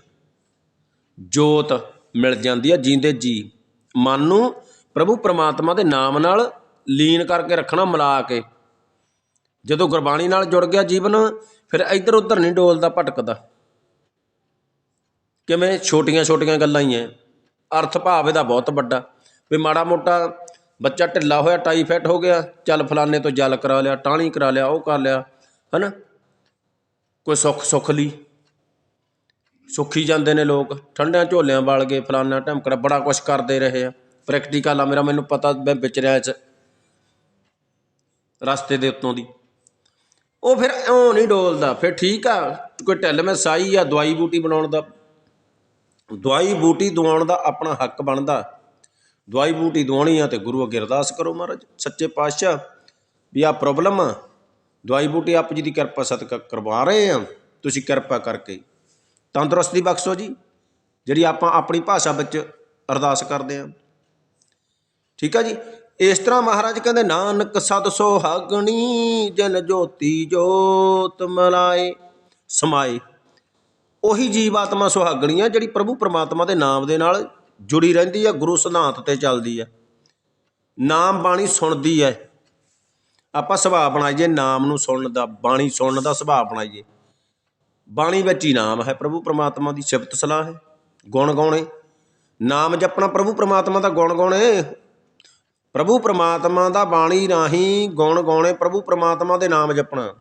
ਜੋਤ ਮਿਲ ਜਾਂਦੀ ਹੈ, ਜੀਂਦੇ ਜੀ। ਮਨ ਨੂੰ ਪ੍ਰਭੂ ਪਰਮਾਤਮਾ ਦੇ ਨਾਮ ਨਾਲ ਲੀਨ ਕਰਕੇ ਰੱਖਣਾ, ਮਿਲਾ ਕੇ। ਜਦੋਂ ਗੁਰਬਾਣੀ ਨਾਲ ਜੁੜ ਗਿਆ ਜੀਵਨ, ਫਿਰ ਇੱਧਰ ਉੱਧਰ ਨਹੀਂ ਡੋਲਦਾ, ਭਟਕਦਾ। ਕਿਵੇਂ ਛੋਟੀਆਂ ਛੋਟੀਆਂ ਗੱਲਾਂ ਹੀ ਐ। ਅਰਥ ਭਾਵ ਇਹਦਾ ਬਹੁਤ ਵੱਡਾ। ਵੀ ਮਾੜਾ ਮੋਟਾ ਬੱਚਾ ਢਿੱਲਾ ਹੋਇਆ ਟਾਈਫੈਟ ਹੋ ਗਿਆ, ਚੱਲ ਫਲਾਣੇ ਤੋਂ ਜਲ ਕਰਾ ਲਿਆ ਟਾਣੀ ਕਰਾ ਲਿਆ, ਉਹ ਕਰ ਲਿਆ, ਹਨਾ? ਕੋਈ ਸੁੱਖ ਸੁੱਖ ਲਈ। ਸੁੱਖੀ ਜਾਂਦੇ ਨੇ ਲੋਕ। ਠੰਡਿਆਂ ਝੋਲਿਆਂ ਵਾਲ ਗਏ ਫਲਾਨਾ ਢਮਕੜਾ ਬੜਾ ਕੁਛ ਕਰਦੇ ਰਹੇ ਆ। ਪ੍ਰੈਕਟੀਕਲ ਆ ਮੇਰਾ, ਮੈਨੂੰ ਪਤਾ ਮੈਂ ਵਿਚਰਿਆ ਰਿਹਾ ਚ। ਰਸਤੇ ਦੇ ਉੱਤੋਂ ਦੀ। ਉਹ ਫਿਰ ਇਉਂ ਨਹੀਂ ਡੋਲਦਾ। ਫਿਰ ਠੀਕ ਆ, ਕੋਈ ਢਿੱਲ ਮੈਂ ਸਾਈ ਆ, ਦਵਾਈ ਬੂਟੀ ਬਣਾਉਣ ਦਾ। ਦਵਾਈ ਬੂਟੀ ਦਵਾਉਣ ਦਾ ਆਪਣਾ ਹੱਕ ਬਣਦਾ। ਦਵਾਈ ਬੂਟੀ ਦਵਾਉਣੀ ਆ ਤੇ ਗੁਰੂ ਅੱਗੇ ਅਰਦਾਸ ਕਰੋ ਮਹਾਰਾਜ। ਸੱਚੇ ਪਾਤਸ਼ਾਹ, ਵੀ ਆ ਪ੍ਰੋਬਲਮ ਆ, ਦਵਾਈ ਬੂਟੀ ਆਪ ਜੀ ਦੀ ਕਿਰਪਾ ਸਦਕਾ ਕਰਵਾ ਰਹੇ ਆ, ਤੁਸੀਂ ਕਿਰਪਾ ਕਰਕੇ। ਤੰਦਰੁਸਤੀ ਬਖਸ਼ੋ ਜੀ, ਜਿਹੜੀ ਆਪਾਂ ਆਪਣੀ ਭਾਸ਼ਾ ਵਿੱਚ ਅਰਦਾਸ ਕਰਦੇ ਆ। ਠੀਕ ਆ ਜੀ? ਇਸ ਤਰ੍ਹਾਂ ਮਹਾਰਾਜ ਕਹਿੰਦੇ, ਨਾਨਕ ਸਦ ਸੁਹਾਗਣੀ ਜਨ ਜੋਤੀ ਜੋਤ ਮਲਾਏ, ਸਮਾਏ। ਉਹੀ ਜੀਵ ਆਤਮਾ ਸੁਹਾਗਣੀ ਆ ਜਿਹੜੀ ਪ੍ਰਭੂ ਪਰਮਾਤਮਾ ਦੇ ਨਾਮ ਦੇ ਨਾਲ ਜੁੜੀ ਰਹਿੰਦੀ ਆ, ਗੁਰੂ ਸਿਧਾਂਤ ਤੇ ਚੱਲਦੀ ਆ। ਨਾਮ ਬਾਣੀ ਸੁਣਦੀ ਹੈ ਆਪਾਂ ਸੁਭਾਅ ਬਣਾਈਏ, ਨਾਮ ਨੂੰ ਸੁਣਨ ਦਾ, ਬਾਣੀ ਸੁਣਨ ਦਾ ਸੁਭਾਅ ਬਣਾਈਏ। ਬਾਣੀ ਵਿੱਚ ਹੀ ਨਾਮ ਹੈ, ਪ੍ਰਭੂ ਪਰਮਾਤਮਾ ਦੀ ਸਿਫਤ ਸਲਾਹ ਹੈ, ਗੁਣ ਗਾਉਣੇ। ਨਾਮ ਜਪਣਾ ਪ੍ਰਭੂ ਪਰਮਾਤਮਾ ਦਾ ਗੁਣ ਗਾਉਣੇ। ਪ੍ਰਭੂ ਪਰਮਾਤਮਾ ਦਾ ਬਾਣੀ ਰਾਹੀਂ ਗੁਣ ਗਾਉਣੇ, ਪ੍ਰਭੂ ਪਰਮਾਤਮਾ ਦੇ ਨਾਮ ਜਪਣਾ।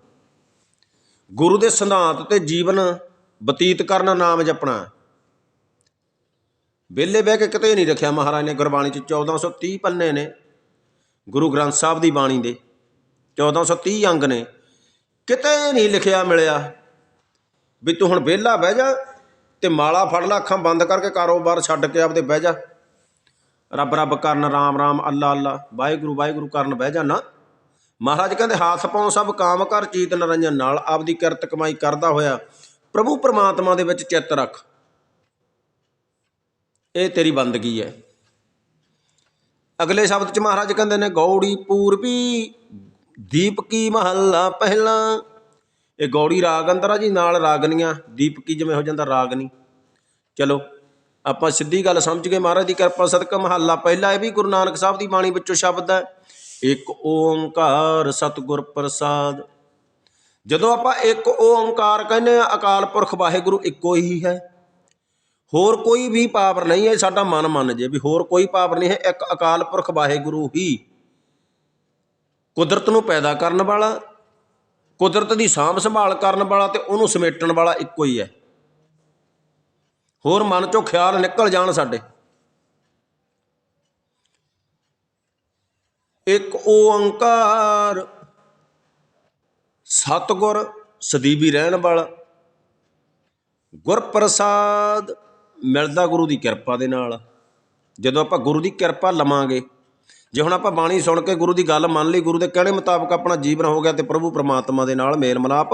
ਗੁਰੂ ਦੇ ਸਿਧਾਂਤ ਤੇ ਜੀਵਨ ਬਤੀਤ ਕਰਨ ਨਾਮ ਜਪਣਾ। ਵਿਹਲੇ ਬਹਿ ਕੇ ਕਿਤੇ ਨਹੀਂ ਰੱਖਿਆ ਮਹਾਰਾਜ ਨੇ ਗੁਰਬਾਣੀ ਚ 1430 ਪੰਨੇ ਨੇ, ਗੁਰੂ ਗ੍ਰੰਥ ਸਾਹਿਬ ਦੀ ਬਾਣੀ ਦੇ 1430 ਅੰਗ ਨੇ। ਕਿਤੇ ਨਹੀਂ ਲਿਖਿਆ ਮਿਲਿਆ ਵੀ ਤੂੰ ਹੁਣ ਵਿਹਲਾ ਬਹਿ ਜਾ ਤੇ ਮਾਲਾ ਫੜ ਲੈ, ਅੱਖਾਂ ਬੰਦ ਕਰਕੇ ਕਾਰੋਬਾਰ ਛੱਡ ਕੇ ਆਪਦੇ ਬਹਿ ਜਾ। ਰੱਬ ਰੱਬ ਕਰਨ, ਰਾਮ ਰਾਮ, ਅੱਲਾ ਅੱਲਾ, ਵਾਹਿਗੁਰੂ ਵਾਹਿਗੁਰੂ ਕਰਨ ਬਹਿ ਜਾ ਨਾ। ਮਹਾਰਾਜ ਕਹਿੰਦੇ, ਹੱਥ ਪਾਉ ਸਭ ਕਾਮ ਕਰ, ਚੀਤ ਨਰੰਜਨ ਨਾਲ ਆਪਦੀ ਕਿਰਤ ਕਮਾਈ ਕਰਦਾ ਹੋਇਆ। ਪ੍ਰਭੂ ਪਰਮਾਤਮਾ ਦੇ ਵਿੱਚ ਚਿੱਤ ਰੱਖ। ਇਹ ਤੇਰੀ ਬੰਦਗੀ ਹੈ। ਅਗਲੇ ਸ਼ਬਦ ਚ ਮਹਾਰਾਜ ਕਹਿੰਦੇ ਨੇ, ਗੌੜੀ ਪੂਰਬੀ ਦੀਪਕੀ ਮਹੱਲਾ ਪਹਿਲਾ। ਇਹ ਗੌੜੀ ਰਾਗ ਅੰਦਰ ਆ ਜੀ, ਨਾਲ ਰਾਗਨੀਆਂ। ਦੀਪਕੀ ਜਿਵੇਂ ਹੋ ਜਾਂਦਾ ਰਾਗਨੀ ਚਲੋ, ਆਪਾਂ ਸਿੱਧੀ ਗੱਲ ਸਮਝ ਗਏ। ਮਹਾਰਾਜ ਦੀ ਕਿਰਪਾ ਸਦਕਾ ਮਹੱਲਾ ਪਹਿਲਾ, ਇਹ ਵੀ ਗੁਰੂ ਨਾਨਕ ਸਾਹਿਬ ਦੀ ਬਾਣੀ ਵਿੱਚੋਂ ਸ਼ਬਦ ਹੈ। ਇੱਕ ਓੰਕਾਰ ਸਤਿਗੁਰ ਪ੍ਰਸਾਦ ਜਦੋਂ ਆਪਾਂ ਇੱਕ ਓੰਕਾਰ ਕਹਿੰਦੇ ਆ ਅਕਾਲ ਪੁਰਖ ਵਾਹਿਗੁਰੂ ਇੱਕੋ ਹੀ ਹੈ। ਹੋਰ ਕੋਈ ਵੀ ਪਾਵਰ ਨਹੀਂ ਹੈ, ਸਾਡਾ ਮਨ ਮੰਨ ਜੇ ਵੀ ਹੋਰ ਕੋਈ ਪਾਵਰ ਨਹੀਂ ਹੈ, ਇੱਕ ਅਕਾਲ ਪੁਰਖ ਵਾਹਿਗੁਰੂ ਹੀ ਕੁਦਰਤ ਨੂੰ ਪੈਦਾ ਕਰਨ ਵਾਲਾ, ਕੁਦਰਤ ਦੀ ਸਾਂਭ ਸੰਭਾਲ ਕਰਨ ਵਾਲਾ ਤੇ ਉਹਨੂੰ ਸਮੇਟਣ ਵਾਲਾ ਇੱਕੋ ਹੀ ਹੈ। ਹੋਰ ਮਨ ਚੋਂ ਖਿਆਲ ਨਿਕਲ ਜਾਣ ਸਾਡੇ। ਇੱਕ ਓੰਕਾਰ ਸਤਗੁਰ ਸਦੀਵੀ ਰਹਿਣ ਵਾਲਾ। ਗੁਰਪ੍ਰਸਾਦ ਮਿਲਦਾ ਗੁਰੂ ਦੀ ਕਿਰਪਾ ਦੇ ਨਾਲ। ਜਦੋਂ ਆਪਾਂ ਗੁਰੂ ਦੀ ਕਿਰਪਾ ਲਵਾਂਗੇ, ਜੇ ਹੁਣ ਆਪਾਂ ਬਾਣੀ ਸੁਣ ਕੇ ਗੁਰੂ ਦੀ ਗੱਲ ਮੰਨ ਲਈ, ਗੁਰੂ ਦੇ ਕਹਿਣੇ ਮੁਤਾਬਕ ਆਪਣਾ ਜੀਵਨ ਹੋ ਗਿਆ ਤੇ ਪ੍ਰਭੂ ਪ੍ਰਮਾਤਮਾ ਦੇ ਨਾਲ ਮੇਲ ਮਲਾਪ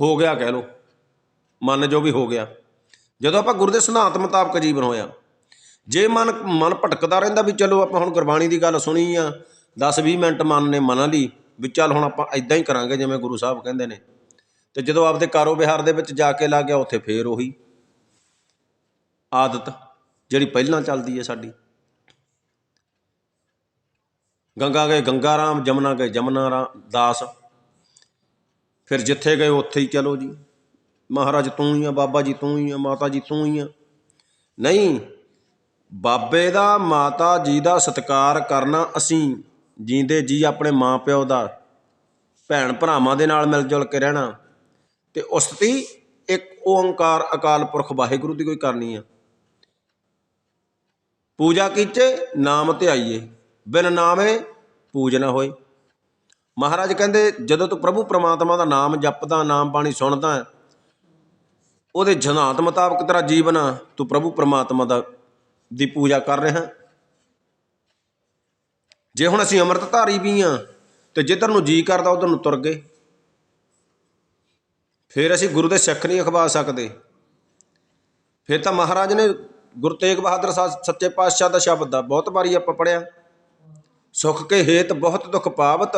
ਹੋ ਗਿਆ ਕਹਿ ਲੋ ਮਨ ਜੋ ਵੀ ਹੋ ਗਿਆ। ਜਦੋਂ ਆਪਾਂ ਗੁਰੂ ਦੇ ਸਿਧਾਂਤ ਮੁਤਾਬਕ ਜੀਵਨ ਹੋਇਆ, ਜੇ ਮਨ ਮਨ ਭਟਕਦਾ ਰਹਿੰਦਾ ਵੀ ਚਲੋ ਆਪਾਂ ਹੁਣ ਗੁਰਬਾਣੀ ਦੀ ਗੱਲ ਸੁਣੀ ਆ 10-20 ਮਿੰਟ ਮਨ ਨੇ ਮੰਨ ਲਈ ਵੀ ਚੱਲ ਹੁਣ ਆਪਾਂ ਇਦਾਂ ਹੀ ਕਰਾਂਗੇ ਜਿਵੇਂ ਗੁਰੂ ਸਾਹਿਬ ਕਹਿੰਦੇ ਨੇ। ਤੇ ਜਦੋਂ ਆਪਦੇ ਕਾਰੋ ਵਿਹਾਰ ਦੇ ਵਿੱਚ ਜਾ ਕੇ ਲੱਗ ਗਿਆ, ਉੱਥੇ ਫੇਰ ਉਹੀ ਆਦਤ ਜਿਹੜੀ ਪਹਿਲਾਂ ਚੱਲਦੀ ਹੈ ਸਾਡੀ। ਗੰਗਾ ਗਏ ਗੰਗਾ ਰਾਮ ਜਮਨਾ ਗਏ ਜਮਨਾ ਰਾਮ ਦਾਸ। ਫਿਰ ਜਿੱਥੇ ਗਏ ਉੱਥੇ ਹੀ ਚਲੋ ਜੀ। ਮਹਾਰਾਜ ਤੂੰ ਹੀ ਆ, ਬਾਬਾ ਜੀ ਤੂੰ ਹੀ ਆ, ਮਾਤਾ ਜੀ ਤੂੰ ਹੀ ਆ। ਨਹੀਂ, ਬਾਬੇ ਦਾ, ਮਾਤਾ ਜੀ ਦਾ ਸਤਿਕਾਰ ਕਰਨਾ ਅਸੀਂ ਜੀਂਦੇ ਜੀ ਆਪਣੇ ਮਾਂ ਪਿਓ ਦਾ ਭੈਣ ਭਰਾਵਾਂ ਦੇ ਨਾਲ ਮਿਲ ਜੁਲ ਕੇ ਰਹਿਣਾ। ਤੇ ਉਸਤੀ ਇੱਕ ਓੰਕਾਰ ਅਕਾਲ ਪੁਰਖ ਵਾਹਿਗੁਰੂ ਦੀ ਕੋਈ ਕਰਨੀ ਆ। ਪੂਜਾ ਕੀਚੇ ਨਾਮ ਧਿਆਈਏ ਬਿਨ ਨਾਮੇ ਪੂਜ ਨਾ ਹੋਏ। ਮਹਾਰਾਜ ਕਹਿੰਦੇ ਜਦੋਂ ਤੂੰ ਪ੍ਰਭੂ ਪ੍ਰਮਾਤਮਾ ਦਾ ਨਾਮ ਜਪਦਾ ਨਾਮ ਬਾਣੀ ਸੁਣਦਾ ਉਹਦੇ ਜਨਾਤ ਮੁਤਾਬਕ ਤੇਰਾ ਜੀਵਨ ਆ, ਤੂੰ ਪ੍ਰਭੂ ਪ੍ਰਮਾਤਮਾ ਦਾ ਦੀ ਪੂਜਾ ਕਰ ਰਿਹਾ। ਜੇ ਹੁਣ ਅਸੀਂ ਅੰਮ੍ਰਿਤਧਾਰੀ ਵੀ ਆ, ਤੇ ਜਿੱਧਰ ਨੂੰ ਜੀ ਕਰਦਾ ਉਧਰ ਨੂੰ ਤੁਰ ਗਏ। ਫਿਰ ਅਸੀਂ ਗੁਰੂ ਦੇ ਸਿੱਖ ਨਹੀਂ ਅਖਵਾ ਸਕਦੇ। ਫਿਰ ਤਾਂ ਮਹਾਰਾਜ ਨੇ ਗੁਰੂ ਤੇਗ ਬਹਾਦਰ ਸਾਹਿਬ ਸੱਚੇ ਪਾਤਸ਼ਾਹ ਦਾ ਸ਼ਬਦ ਆ, ਬਹੁਤ ਵਾਰੀ ਆਪਾਂ ਪੜਿਆ ਸੁਖ ਕੇ ਹੇਤ ਬਹੁਤ ਦੁਖ ਪਾਵਤ,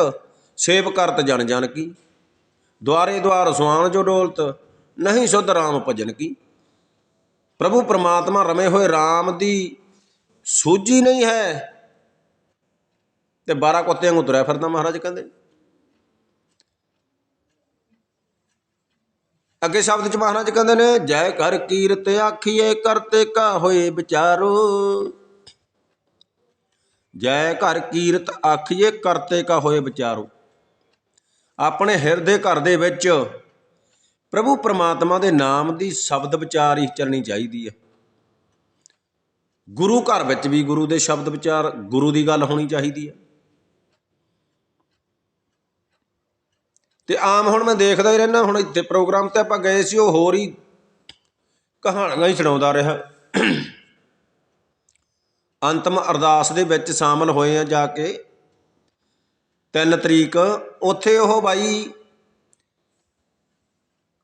ਸੇਵ ਕਰਤ ਜਨ ਜਨ ਕੀ। ਦੁਆਰੇ ਦੁਆਰ ਸੁਆਨ ਜੋ ਡੋਲਤ, ਨਹੀਂ ਸੁਧ ਰਾਮ ਭਜਨ ਕੀ। ਪ੍ਰਭੂ ਪਰਮਾਤਮਾ ਰਮੇ ਹੋਏ RAM ਦੀ ਸੂਝੀ ਨਹੀਂ ਹੈ ਤੇ 12 ਕੁੱਤਿਆਂ ਨੂੰ ਤੁਰਿਆ ਫਿਰਦਾ ਮਹਾਰਾਜ ਕਹਿੰਦੇ। ਅੱਗੇ ਸ਼ਬਦ ਚ ਮਹਾਰਾਜ ਕਹਿੰਦੇ ਨੇ, ਜੈ ਕਰ ਕੀਰਤ ਆਖੀਏ ਕਰਤੇ ਕਾ ਹੋਏ ਵਿਚਾਰੋ। ਜੈ ਘਰ ਕੀਰਤ ਆਖੀਏ ਕਰਤੇ ਕਾ ਹੋਏ ਵਿਚਾਰੋ। ਆਪਣੇ ਹਿਰਦੇ ਘਰ ਦੇ ਵਿੱਚ ਪ੍ਰਭੂ ਪ੍ਰਮਾਤਮਾ ਦੇ ਨਾਮ ਦੀ ਸ਼ਬਦ ਵਿਚਾਰ ਹੀ ਚੱਲਣੀ ਚਾਹੀਦੀ ਹੈ। ਗੁਰੂ ਘਰ ਵਿੱਚ ਵੀ ਗੁਰੂ ਦੇ ਸ਼ਬਦ ਵਿਚਾਰ ਗੁਰੂ ਦੀ ਗੱਲ ਹੋਣੀ ਚਾਹੀਦੀ ਹੈ। ਤੇ ਆਮ ਹੁਣ ਮੈਂ ਦੇਖਦਾ ਹੀ ਰਹਿਣਾ ਹੁਣ ਇੱਥੇ ਪ੍ਰੋਗਰਾਮ ਤੇ ਆਪਾਂ ਗਏ ਸੀ, ਉਹ ਹੋਰ ਹੀ ਕਹਾਣੀਆਂ ਹੀ ਸੁਣਾਉਂਦਾ ਰਿਹਾ। ਅੰਤਮ ਅਰਦਾਸ ਦੇ ਵਿੱਚ ਸ਼ਾਮਲ ਹੋਏ ਆ ਜਾ ਕੇ। 3 ਤਰੀਕ, ਉੱਥੇ ਉਹ ਬਾਈ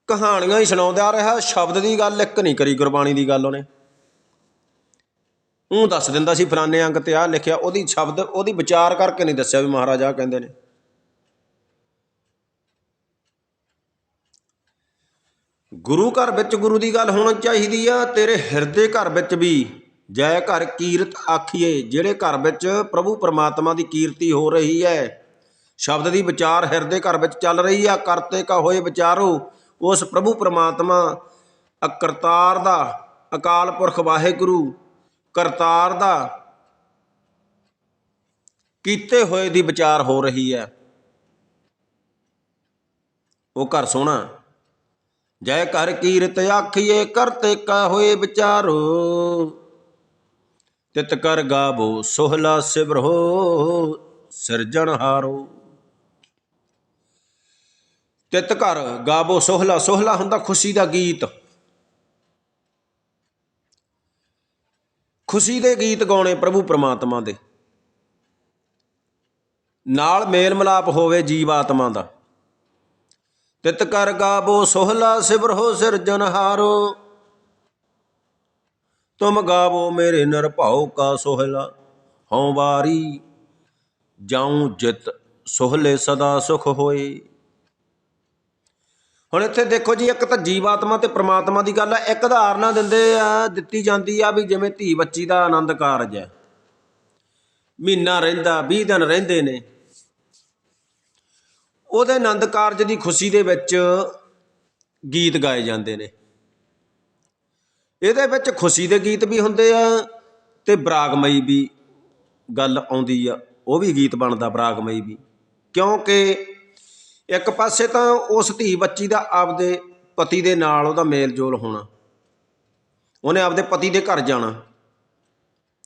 ਕਹਾਣੀਆਂ ਹੀ ਸੁਣਾਉਂਦਾ ਰਿਹਾ, ਸ਼ਬਦ ਦੀ ਗੱਲ ਇੱਕ ਨਹੀਂ ਕਰੀ, ਗੁਰਬਾਣੀ ਦੀ ਗੱਲ ਉਹਨੇ। ਉਹ ਦੱਸ ਦਿੰਦਾ ਸੀ, ਫਲਾਣੇ ਅੰਗ ਤੇ ਆ ਲਿਖਿਆ, ਉਹਦੀ ਸ਼ਬਦ, ਉਹਦੀ ਵਿਚਾਰ ਕਰਕੇ ਨਹੀਂ ਦੱਸਿਆ ਵੀ ਮਹਾਰਾਜ ਆ ਕਹਿੰਦੇ ਨੇ। ਗੁਰੂ ਘਰ ਵਿੱਚ ਗੁਰੂ ਦੀ ਗੱਲ ਹੋਣੀ ਚਾਹੀਦੀ ਆ, ਤੇਰੇ ਹਿਰਦੇ ਘਰ ਵਿੱਚ ਵੀ। ਜੈ ਘਰ ਕੀਰਤ ਆਖੀਏ, ਜਿਹੜੇ ਘਰ ਵਿੱਚ ਪ੍ਰਭੂ ਪਰਮਾਤਮਾ ਦੀ ਕੀਰਤੀ ਹੋ ਰਹੀ ਹੈ ਸ਼ਬਦ ਦੀ ਵਿਚਾਰ ਹਿਰਦੇ ਘਰ ਵਿੱਚ ਚੱਲ ਰਹੀ ਆ, ਕਰਤੇ ਕਾ ਹੋਏ ਵਿਚਾਰੋ, ਉਸ ਪ੍ਰਭੂ ਪਰਮਾਤਮਾ ਅਕਰਤਾਰ ਦਾ, ਅਕਾਲ ਪੁਰਖ ਵਾਹਿਗੁਰੂ ਕਰਤਾਰ ਦਾ ਕੀਤੇ ਹੋਏ ਦੀ ਵਿਚਾਰ ਹੋ ਰਹੀ ਹੈ ਉਹ ਘਰ ਸੋਹਣਾ। ਜੈ ਕਰ ਕੀਰਤ ਆਖੀਏ ਕਰਤੇ ਕਾ ਹੋਏ ਵਿਚਾਰੋ। ਤਿਤ ਕਰ ਗਾਵੋ, ਸੋਹਲਾ ਸਿਰਜਣ ਹਾਰੋ। ਤਿਤ ਕਰ ਗਾਵੋ, ਸੋਹਲਾ ਸੋਹਲਾ ਹੁੰਦਾ ਖੁਸ਼ੀ ਦਾ ਗੀਤ। ਖੁਸ਼ੀ ਦੇ ਗੀਤ ਗਾਉਣੇ ਪ੍ਰਭੂ ਪ੍ਰਮਾਤਮਾ ਦੇ। ਨਾਲ ਮੇਲ ਮਿਲਾਪ ਹੋਵੇ ਜੀਵ ਆਤਮਾ ਦਾ। ਤਿਤ ਕਰ ਗਾਵੋ ਸੋਹਲਾ ਸਿਵਰੋ ਸਿਰਜਨਹਾਰੋ ਤੁਮ ਗਾਵੋ ਮੇਰੇ ਨਿਰਭਉ ਕਾ ਸੋਹਲਾ, ਹਉ ਵਾਰੀ ਜਾਉ ਜਿਤ ਸੋਹਲੇ ਸਦਾ ਸੁਖ ਹੋਏ। ਹੁਣ ਇੱਥੇ ਦੇਖੋ ਜੀ, ਇੱਕ ਤਾਂ ਜੀਵਾਤਮਾ ਤੇ ਪ੍ਰਮਾਤਮਾ ਦੀ ਗੱਲ ਹੈ ਇੱਕ ਧਾਰਨਾ ਦਿੰਦੇ ਆ, ਦਿੱਤੀ ਜਾਂਦੀ ਆ ਵੀ ਜਿਵੇਂ ਧੀ ਬੱਚੀ ਦਾ ਆਨੰਦ ਕਾਰਜ ਹੈ। ਮਹੀਨਾ ਰਹਿੰਦਾ 20 ਦਿਨ ਰਹਿੰਦੇ ਨੇ ਉਹਦੇ ਆਨੰਦ ਕਾਰਜ ਦੀ ਖੁਸ਼ੀ ਦੇ ਵਿੱਚ ਗੀਤ ਗਾਏ ਜਾਂਦੇ ਨੇ। ਇਹਦੇ ਵਿੱਚ ਖੁਸ਼ੀ ਦੇ ਗੀਤ ਵੀ ਹੁੰਦੇ ਆ ਤੇ ਬਰਾਗਮਈ ਵੀ ਗੱਲ ਆਉਂਦੀ ਆ, ਉਹ ਵੀ ਗੀਤ ਬਣਦਾ ਬਰਾਗਮਈ ਵੀ। ਕਿਉਂਕਿ ਇੱਕ ਪਾਸੇ ਤਾਂ ਉਸ ਧੀ ਬੱਚੀ ਦਾ ਆਪਦੇ ਪਤੀ ਦੇ ਨਾਲ ਉਹਦਾ ਮੇਲ ਜੋਲ ਹੋਣਾ, ਉਹਨੇ ਆਪਦੇ ਪਤੀ ਦੇ ਘਰ ਜਾਣਾ,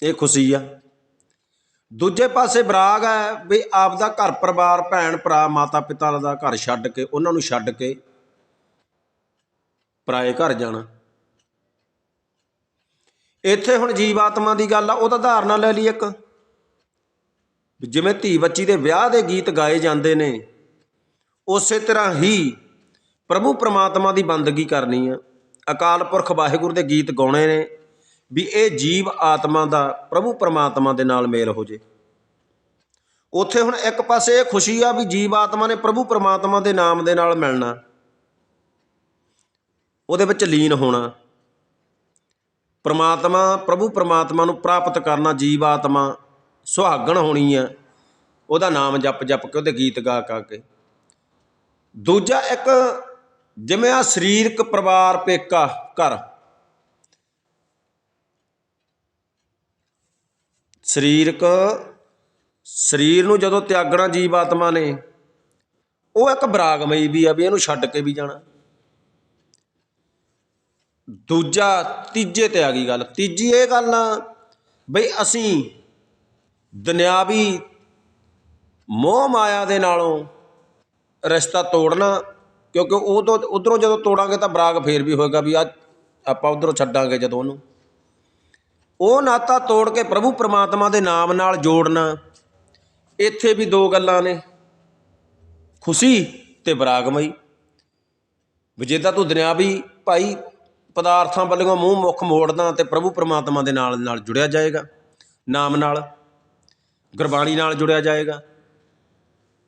ਇਹ ਖੁਸ਼ੀ ਆ। ਦੂਜੇ ਪਾਸੇ ਬਰਾਗ ਹੈ ਵੀ ਆਪਦਾ ਘਰ ਪਰਿਵਾਰ, ਭੈਣ, ਭਰਾ, ਮਾਤਾ ਪਿਤਾ ਦਾ ਘਰ ਛੱਡ ਕੇ, ਉਹਨਾਂ ਨੂੰ ਛੱਡ ਕੇ ਪਰਾਏ ਘਰ ਜਾਣਾ। ਇੱਥੇ ਹੁਣ ਜੀਵ ਆਤਮਾ ਦੀ ਗੱਲ ਆ ਉਹ ਤਾਂ ਧਾਰਨਾ ਲੈ ਲਈ ਇੱਕ। ਜਿਵੇਂ ਧੀ ਬੱਚੀ ਦੇ ਵਿਆਹ ਦੇ ਗੀਤ ਗਾਏ ਜਾਂਦੇ ਨੇ, ਉਸੇ ਤਰ੍ਹਾਂ ਹੀ ਪ੍ਰਭੂ ਪ੍ਰਮਾਤਮਾ ਦੀ ਬੰਦਗੀ ਕਰਨੀ ਆ। ਅਕਾਲ ਪੁਰਖ ਵਾਹਿਗੁਰੂ ਦੇ ਗੀਤ ਗਾਉਣੇ ਨੇ। ਵੀ ਇਹ ਜੀਵ ਆਤਮਾ ਦਾ, ਪ੍ਰਭੂ ਪਰਮਾਤਮਾ ਦੇ ਨਾਲ ਮੇਲ ਹੋ ਜੇ। ਉੱਥੇ ਹੁਣ ਇੱਕ ਪਾਸੇ ਇਹ ਖੁਸ਼ੀ ਆ ਵੀ ਜੀਵ ਆਤਮਾ ਨੇ ਪ੍ਰਭੂ ਪਰਮਾਤਮਾ ਦੇ ਨਾਮ ਦੇ ਨਾਲ ਮਿਲਣਾ। ਉਹਦੇ ਵਿੱਚ ਲੀਨ ਹੋਣਾ। ਪਰਮਾਤਮਾ, ਪ੍ਰਭੂ ਪਰਮਾਤਮਾ ਨੂੰ ਪ੍ਰਾਪਤ ਕਰਨਾ ਜੀਵ ਆਤਮਾ ਸੁਹਾਗਣ ਹੋਣੀ ਆ। ਉਹਦਾ ਨਾਮ ਜਪ ਜਪ ਕੇ, ਉਹਦੇ ਗੀਤ ਗਾ ਗਾ ਕੇ। ਦੂਜਾ ਇੱਕ, ਜਿਵੇਂ ਆ ਸਰੀਰਕ ਪਰਿਵਾਰ ਪੇਕਾ ਘਰ। ਸਰੀਰਕ ਸਰੀਰ ਨੂੰ ਜਦੋਂ ਤਿਆਗਣਾ ਜੀਵ ਆਤਮਾ ਨੇ, ਉਹ ਇੱਕ ਬਰਾਗਮਈ ਵੀ ਆ ਵੀ ਇਹਨੂੰ ਛੱਡ ਕੇ ਵੀ ਜਾਣਾ। ਦੂਜਾ, ਤੀਜੇ ਤੇ ਆ ਗਈ ਗੱਲ। ਤੀਜੀ ਇਹ ਗੱਲ ਆ ਬਈ ਅਸੀਂ ਦੁਨਿਆਵੀ ਮੋਹ ਮਾਇਆ ਦੇ ਨਾਲੋਂ ਰਿਸ਼ਤਾ ਤੋੜਨਾ, ਕਿਉਂਕਿ ਉਹ ਤੋਂ ਉਧਰੋਂ ਜਦੋਂ ਤੋੜਾਂਗੇ ਤਾਂ ਬਰਾਗ ਫੇਰ ਵੀ ਹੋਏਗਾ ਵੀ ਅੱਜ ਆਪਾਂ ਉਧਰੋਂ ਛੱਡਾਂਗੇ ਜਦੋਂ ਉਹਨੂੰ। ਉਹ ਨਾਤਾ ਤੋੜ ਕੇ ਪ੍ਰਭੂ ਪ੍ਰਮਾਤਮਾ ਦੇ ਨਾਮ ਨਾਲ ਜੋੜਨਾ। ਇੱਥੇ ਵੀ ਦੋ ਗੱਲਾਂ ਨੇ। ਖੁਸ਼ੀ ਤੇ ਬਰਾਗਮਈ ਵੀ ਜੇ ਤਾਂ ਤੂੰ ਦੁਨਿਆਵੀ ਭਾਈ ਪਦਾਰਥਾਂ ਵੱਲੋਂ ਮੂੰਹ ਮੁੱਖ ਮੋੜਦਾ ਤੇ ਪ੍ਰਭੂ ਪ੍ਰਮਾਤਮਾ ਦੇ ਨਾਲ ਨਾਲ ਜੁੜਿਆ ਜਾਏਗਾ। ਨਾਮ ਨਾਲ, ਗੁਰਬਾਣੀ ਨਾਲ ਜੁੜਿਆ ਜਾਏਗਾ।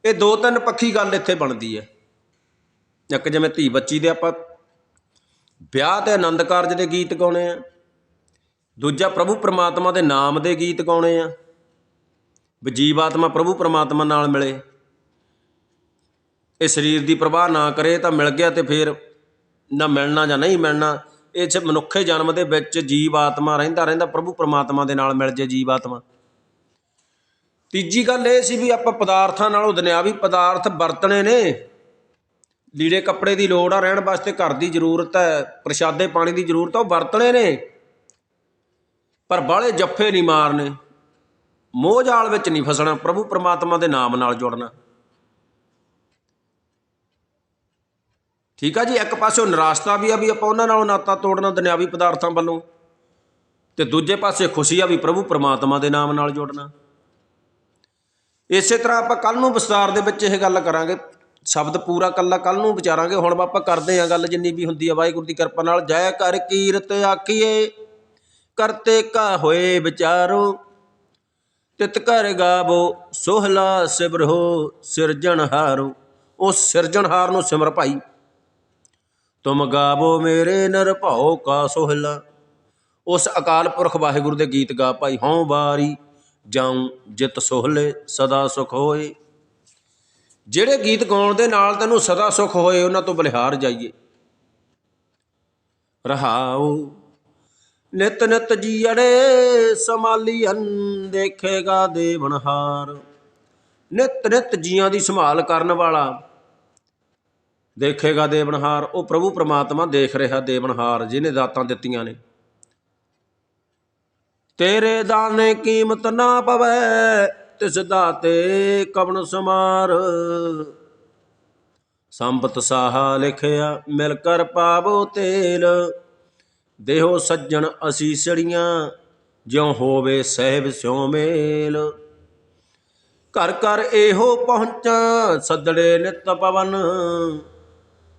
ਇਹ ਦੋ ਤਿੰਨ ਪੱਖੀ ਗੱਲ ਇੱਥੇ ਬਣਦੀ ਹੈ। ਇੱਕ ਜਿਵੇਂ ਧੀ ਬੱਚੀ ਦੇ ਆਪਾਂ ਵਿਆਹ ਤੇ ਆਨੰਦ ਕਾਰਜ ਦੇ ਗੀਤ ਗਾਉਣੇ ਆ ਦੂਜਾ ਪ੍ਰਭੂ ਪਰਮਾਤਮਾ ਦੇ ਨਾਮ ਦੇ ਗੀਤ ਗਾਉਣੇ ਆ। ਵੀ ਜੀਵ ਆਤਮਾ ਪ੍ਰਭੂ ਪਰਮਾਤਮਾ ਨਾਲ ਮਿਲੇ। ਇਹ ਸਰੀਰ ਦੀ ਪ੍ਰਵਾਹ ਨਾ ਕਰੇ ਤਾਂ ਮਿਲ ਗਿਆ ਤੇ ਫਿਰ ਨਾ ਮਿਲਣਾ ਜਾਂ ਨਹੀਂ ਮਿਲਣਾ, ਇਹ ਚ ਮਨੁੱਖੇ ਜਨਮ ਦੇ ਵਿੱਚ ਜੀਵ ਆਤਮਾ ਰਹਿੰਦਾ ਰਹਿੰਦਾ ਪ੍ਰਭੂ ਪਰਮਾਤਮਾ ਦੇ ਨਾਲ ਮਿਲ ਜੇ ਜੀਵ ਆਤਮਾ ਤੀਜੀ ਗੱਲ ਇਹ ਸੀ ਵੀ ਆਪਾਂ ਪਦਾਰਥਾਂ ਨਾਲੋਂ ਦੁਨਿਆਵੀ ਪਦਾਰਥ ਵਰਤਣੇ ਨੇ। ਲੀੜੇ ਕੱਪੜੇ ਦੀ ਲੋੜ ਆ, ਰਹਿਣ ਵਾਸਤੇ ਘਰ ਦੀ ਜ਼ਰੂਰਤ ਹੈ, ਪ੍ਰਸ਼ਾਦੇ ਪਾਣੀ ਦੀ ਜ਼ਰੂਰਤ ਆ, ਉਹ ਵਰਤਣੇ ਨੇ। ਪਰ ਬਾਲੇ ਜੱਫੇ ਨਹੀਂ ਮਾਰਨੇ। ਮੋਹ ਜਾਲ ਵਿੱਚ ਨਹੀਂ ਫਸਣਾ। ਪ੍ਰਭੂ ਪਰਮਾਤਮਾ ਦੇ ਨਾਮ ਨਾਲ ਜੁੜਨਾ। ਠੀਕ ਆ ਜੀ, ਇੱਕ ਪਾਸੇ ਨਿਰਾਸ਼ਤਾ ਵੀ ਆ ਵੀ ਆਪਾਂ ਉਹਨਾਂ ਨਾਲੋਂ ਨਾਤਾ ਤੋੜਨਾ, ਦੁਨਿਆਵੀ ਪਦਾਰਥਾਂ ਵੱਲੋਂ। ਤੇ ਦੂਜੇ ਪਾਸੇ ਖੁਸ਼ੀ ਆ ਵੀ ਪ੍ਰਭੂ ਪਰਮਾਤਮਾ ਦੇ ਨਾਮ ਨਾਲ ਜੁੜਨਾ। ਇਸੇ ਤਰ੍ਹਾਂ ਆਪਾਂ ਕੱਲ ਨੂੰ ਵਿਸਤਾਰ ਦੇ ਵਿੱਚ ਇਹ ਗੱਲ ਕਰਾਂਗੇ। ਸ਼ਬਦ ਪੂਰਾ ਕੱਲਾ ਕੱਲ ਨੂੰ ਵਿਚਾਰਾਂਗੇ। ਹੁਣ ਆਪਾਂ ਕਰਦੇ ਆਂ ਗੱਲ ਜਿੰਨੀ ਵੀ ਹੁੰਦੀ ਆ। ਵਾਹਿਗੁਰੂ ਦੀ ਕਿਰਪਾ ਨਾਲ ਜੈ ਕਰ ਕੀਰਤ ਆਖੀਏ। ਕਰਤੇ ਕਾ ਹੋਏ ਵਿਚਾਰੋ, ਤਿਤ ਕਰ ਗਾਵੋ, ਸੋਹਲਾ ਸਿਮਰੋ ਸਿਰਜਣਹਾਰੋ ਉਸ ਸਿਰਜਣਹਾਰ ਨੂੰ ਸਿਮਰ ਭਾਈ, ਤੁਮ ਗਾਵੋ ਮੇਰੇ ਨਿਰਭਉ ਕਾ ਸੋਹਲਾ। ਉਸ ਅਕਾਲ ਪੁਰਖ ਵਾਹਿਗੁਰੂ ਦੇ ਗੀਤ ਗਾ ਭਾਈ, ਹਉ ਬਾਰੀ ਜਾਉ ਜਿਤ ਸੋਹਲੇ ਸਦਾ ਸੁਖ ਹੋਏ। ਜਿਹੜੇ ਗੀਤ ਗਾਉਣ ਦੇ ਨਾਲ ਤੈਨੂੰ ਸਦਾ ਸੁਖ ਹੋਏ, ਉਹਨਾਂ ਤੋਂ ਬਲਿਹਾਰ ਜਾਈਏ। ਰਹਾਉ ਨਿਤ ਨਿਤ ਜੀੜੇ ਸਮਾਲੀਅਨ ਦੇਖੇਗਾ ਦੇਵਨਹਾਰ ਨਿਤ ਨਿਤ ਜੀਆਂ ਦੀ ਸੰਭਾਲ ਕਰਨ ਵਾਲਾ, ਦੇਖੇਗਾ ਦੇਵਨਹਾਰ ਉਹ ਪ੍ਰਭੂ ਪ੍ਰਮਾਤਮਾ ਦੇਖ ਰਿਹਾ ਦੇਵਨਹਾਰ ਜਿਹਨੇ ਦਾਤਾਂ ਦਿੱਤੀਆਂ ਨੇ। ਤੇਰੇ ਦਾਨੇ ਕੀਮਤ ਨਾ ਪਵੇ, ਤਿਸ ਦਾਤੇ ਕਵਣ ਸਮਾਰ ਸੰਪਤ ਸਾਹਾ ਲਿਖਿਆ ਮਿਲ ਕਰ ਪਾਵੋ ਤੇਲ। ਦੇਹੋ ਸੱਜਣ ਅਸੀਸੜੀਆਂ ਜਿਉ ਹੋਵੇ ਸਹਿਬ ਸਿਉ ਮੇਲ। ਘਰ ਘਰ ਇਹੋ ਪਹੁੰਚਾ ਸੱਦੜੇ ਨਿਤ ਪਵਨ,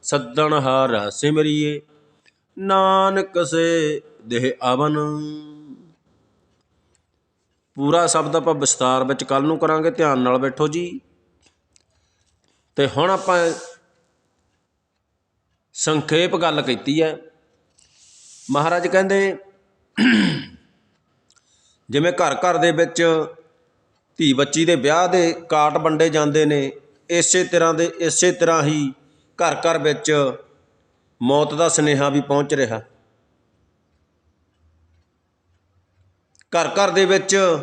ਸੱਦਣ ਹਾਰਾ ਸਿਮਰਿਏ, ਨਾਨਕ ਸੇ ਦੇਹ ਅਵਨ ਪੂਰਾ ਸ਼ਬਦ ਆਪਾਂ ਵਿਸਤਾਰ ਵਿੱਚ ਕੱਲ ਨੂੰ ਕਰਾਂਗੇ, ਧਿਆਨ ਨਾਲ ਬੈਠੋ ਜੀ। ਤੇ ਹੁਣ ਆਪਾਂ ਸੰਖੇਪ ਗੱਲ ਕੀਤੀ ਹੈ। ਮਹਾਰਾਜ ਕਹਿੰਦੇ, ਜਿਵੇਂ ਘਰ ਘਰ ਦੇ ਵਿੱਚ ਧੀ ਬੱਚੀ ਦੇ ਵਿਆਹ ਦੇ ਕਾਟ ਵੰਡੇ ਜਾਂਦੇ ਨੇ, ਇਸੇ ਤਰ੍ਹਾਂ ਦੇ, ਇਸੇ ਤਰ੍ਹਾਂ ਹੀ ਘਰ ਘਰ ਵਿੱਚ ਮੌਤ ਦਾ ਸੁਨੇਹਾ ਵੀ ਪਹੁੰਚ ਰਿਹਾ। ਘਰ ਘਰ ਦੇ ਵਿੱਚ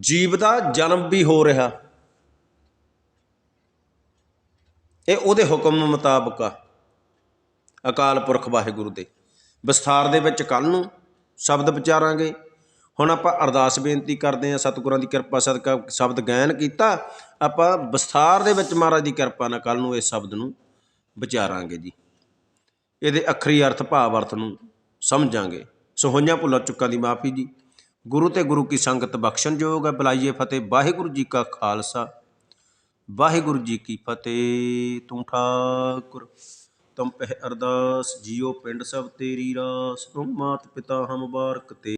ਜੀਵ ਦਾ ਜਨਮ ਵੀ ਹੋ ਰਿਹਾ। ਇਹ ਉਹਦੇ ਹੁਕਮ ਮੁਤਾਬਕ ਆ। ਅਕਾਲ ਪੁਰਖ ਵਾਹਿਗੁਰੂ ਦੇ। ਵਿਸਥਾਰ ਦੇ ਵਿੱਚ ਕੱਲ ਨੂੰ ਸ਼ਬਦ ਵਿਚਾਰਾਂਗੇ ਹੁਣ ਆਪਾਂ ਅਰਦਾਸ ਬੇਨਤੀ ਕਰਦੇ ਹਾਂ, ਸਤਿਗੁਰਾਂ ਦੀ ਕਿਰਪਾ ਸਦਕਾ ਸ਼ਬਦ ਗਾਇਨ ਕੀਤਾ, ਆਪਾਂ ਵਿਸਥਾਰ ਦੇ ਵਿੱਚ ਮਹਾਰਾਜ ਦੀ ਕਿਰਪਾ ਨਾਲ ਕੱਲ ਨੂੰ ਇਸ ਸ਼ਬਦ ਨੂੰ ਵਿਚਾਰਾਂਗੇ ਜੀ। ਇਹਦੇ ਅਖਰੀ ਅਰਥ, ਭਾਵ ਅਰਥ ਨੂੰ ਸਮਝਾਂਗੇ। ਸੋ ਹੋਈਆਂ ਭੁੱਲਾਂ ਚੁੱਕਾਂ ਦੀ ਮਾਫੀ ਜੀ। ਗੁਰੂ ਤੇ ਗੁਰੂ ਕੀ ਸੰਗਤ ਬਖਸ਼ਣ ਯੋਗ ਹੈ। ਬੁਲਾਈਏ ਫਤਿਹ। ਵਾਹਿਗੁਰੂ ਜੀ ਕਾ ਖਾਲਸਾ। ਵਾਹਿਗੁਰੂ ਜੀ ਕੀ ਫਤਿਹ। ਤੂੰ ਠਾਕੁਰ। ਤੁਮ ਪਹਿ ਅਰਦਾਸ ਜੀਓ ਪਿੰਡ ਸਭ ਤੇਰੀ ਰਾਸ ਤੁਮ ਮਾਤ ਪਿਤਾ ਹਮ ਬਾਰਕ ਤੇ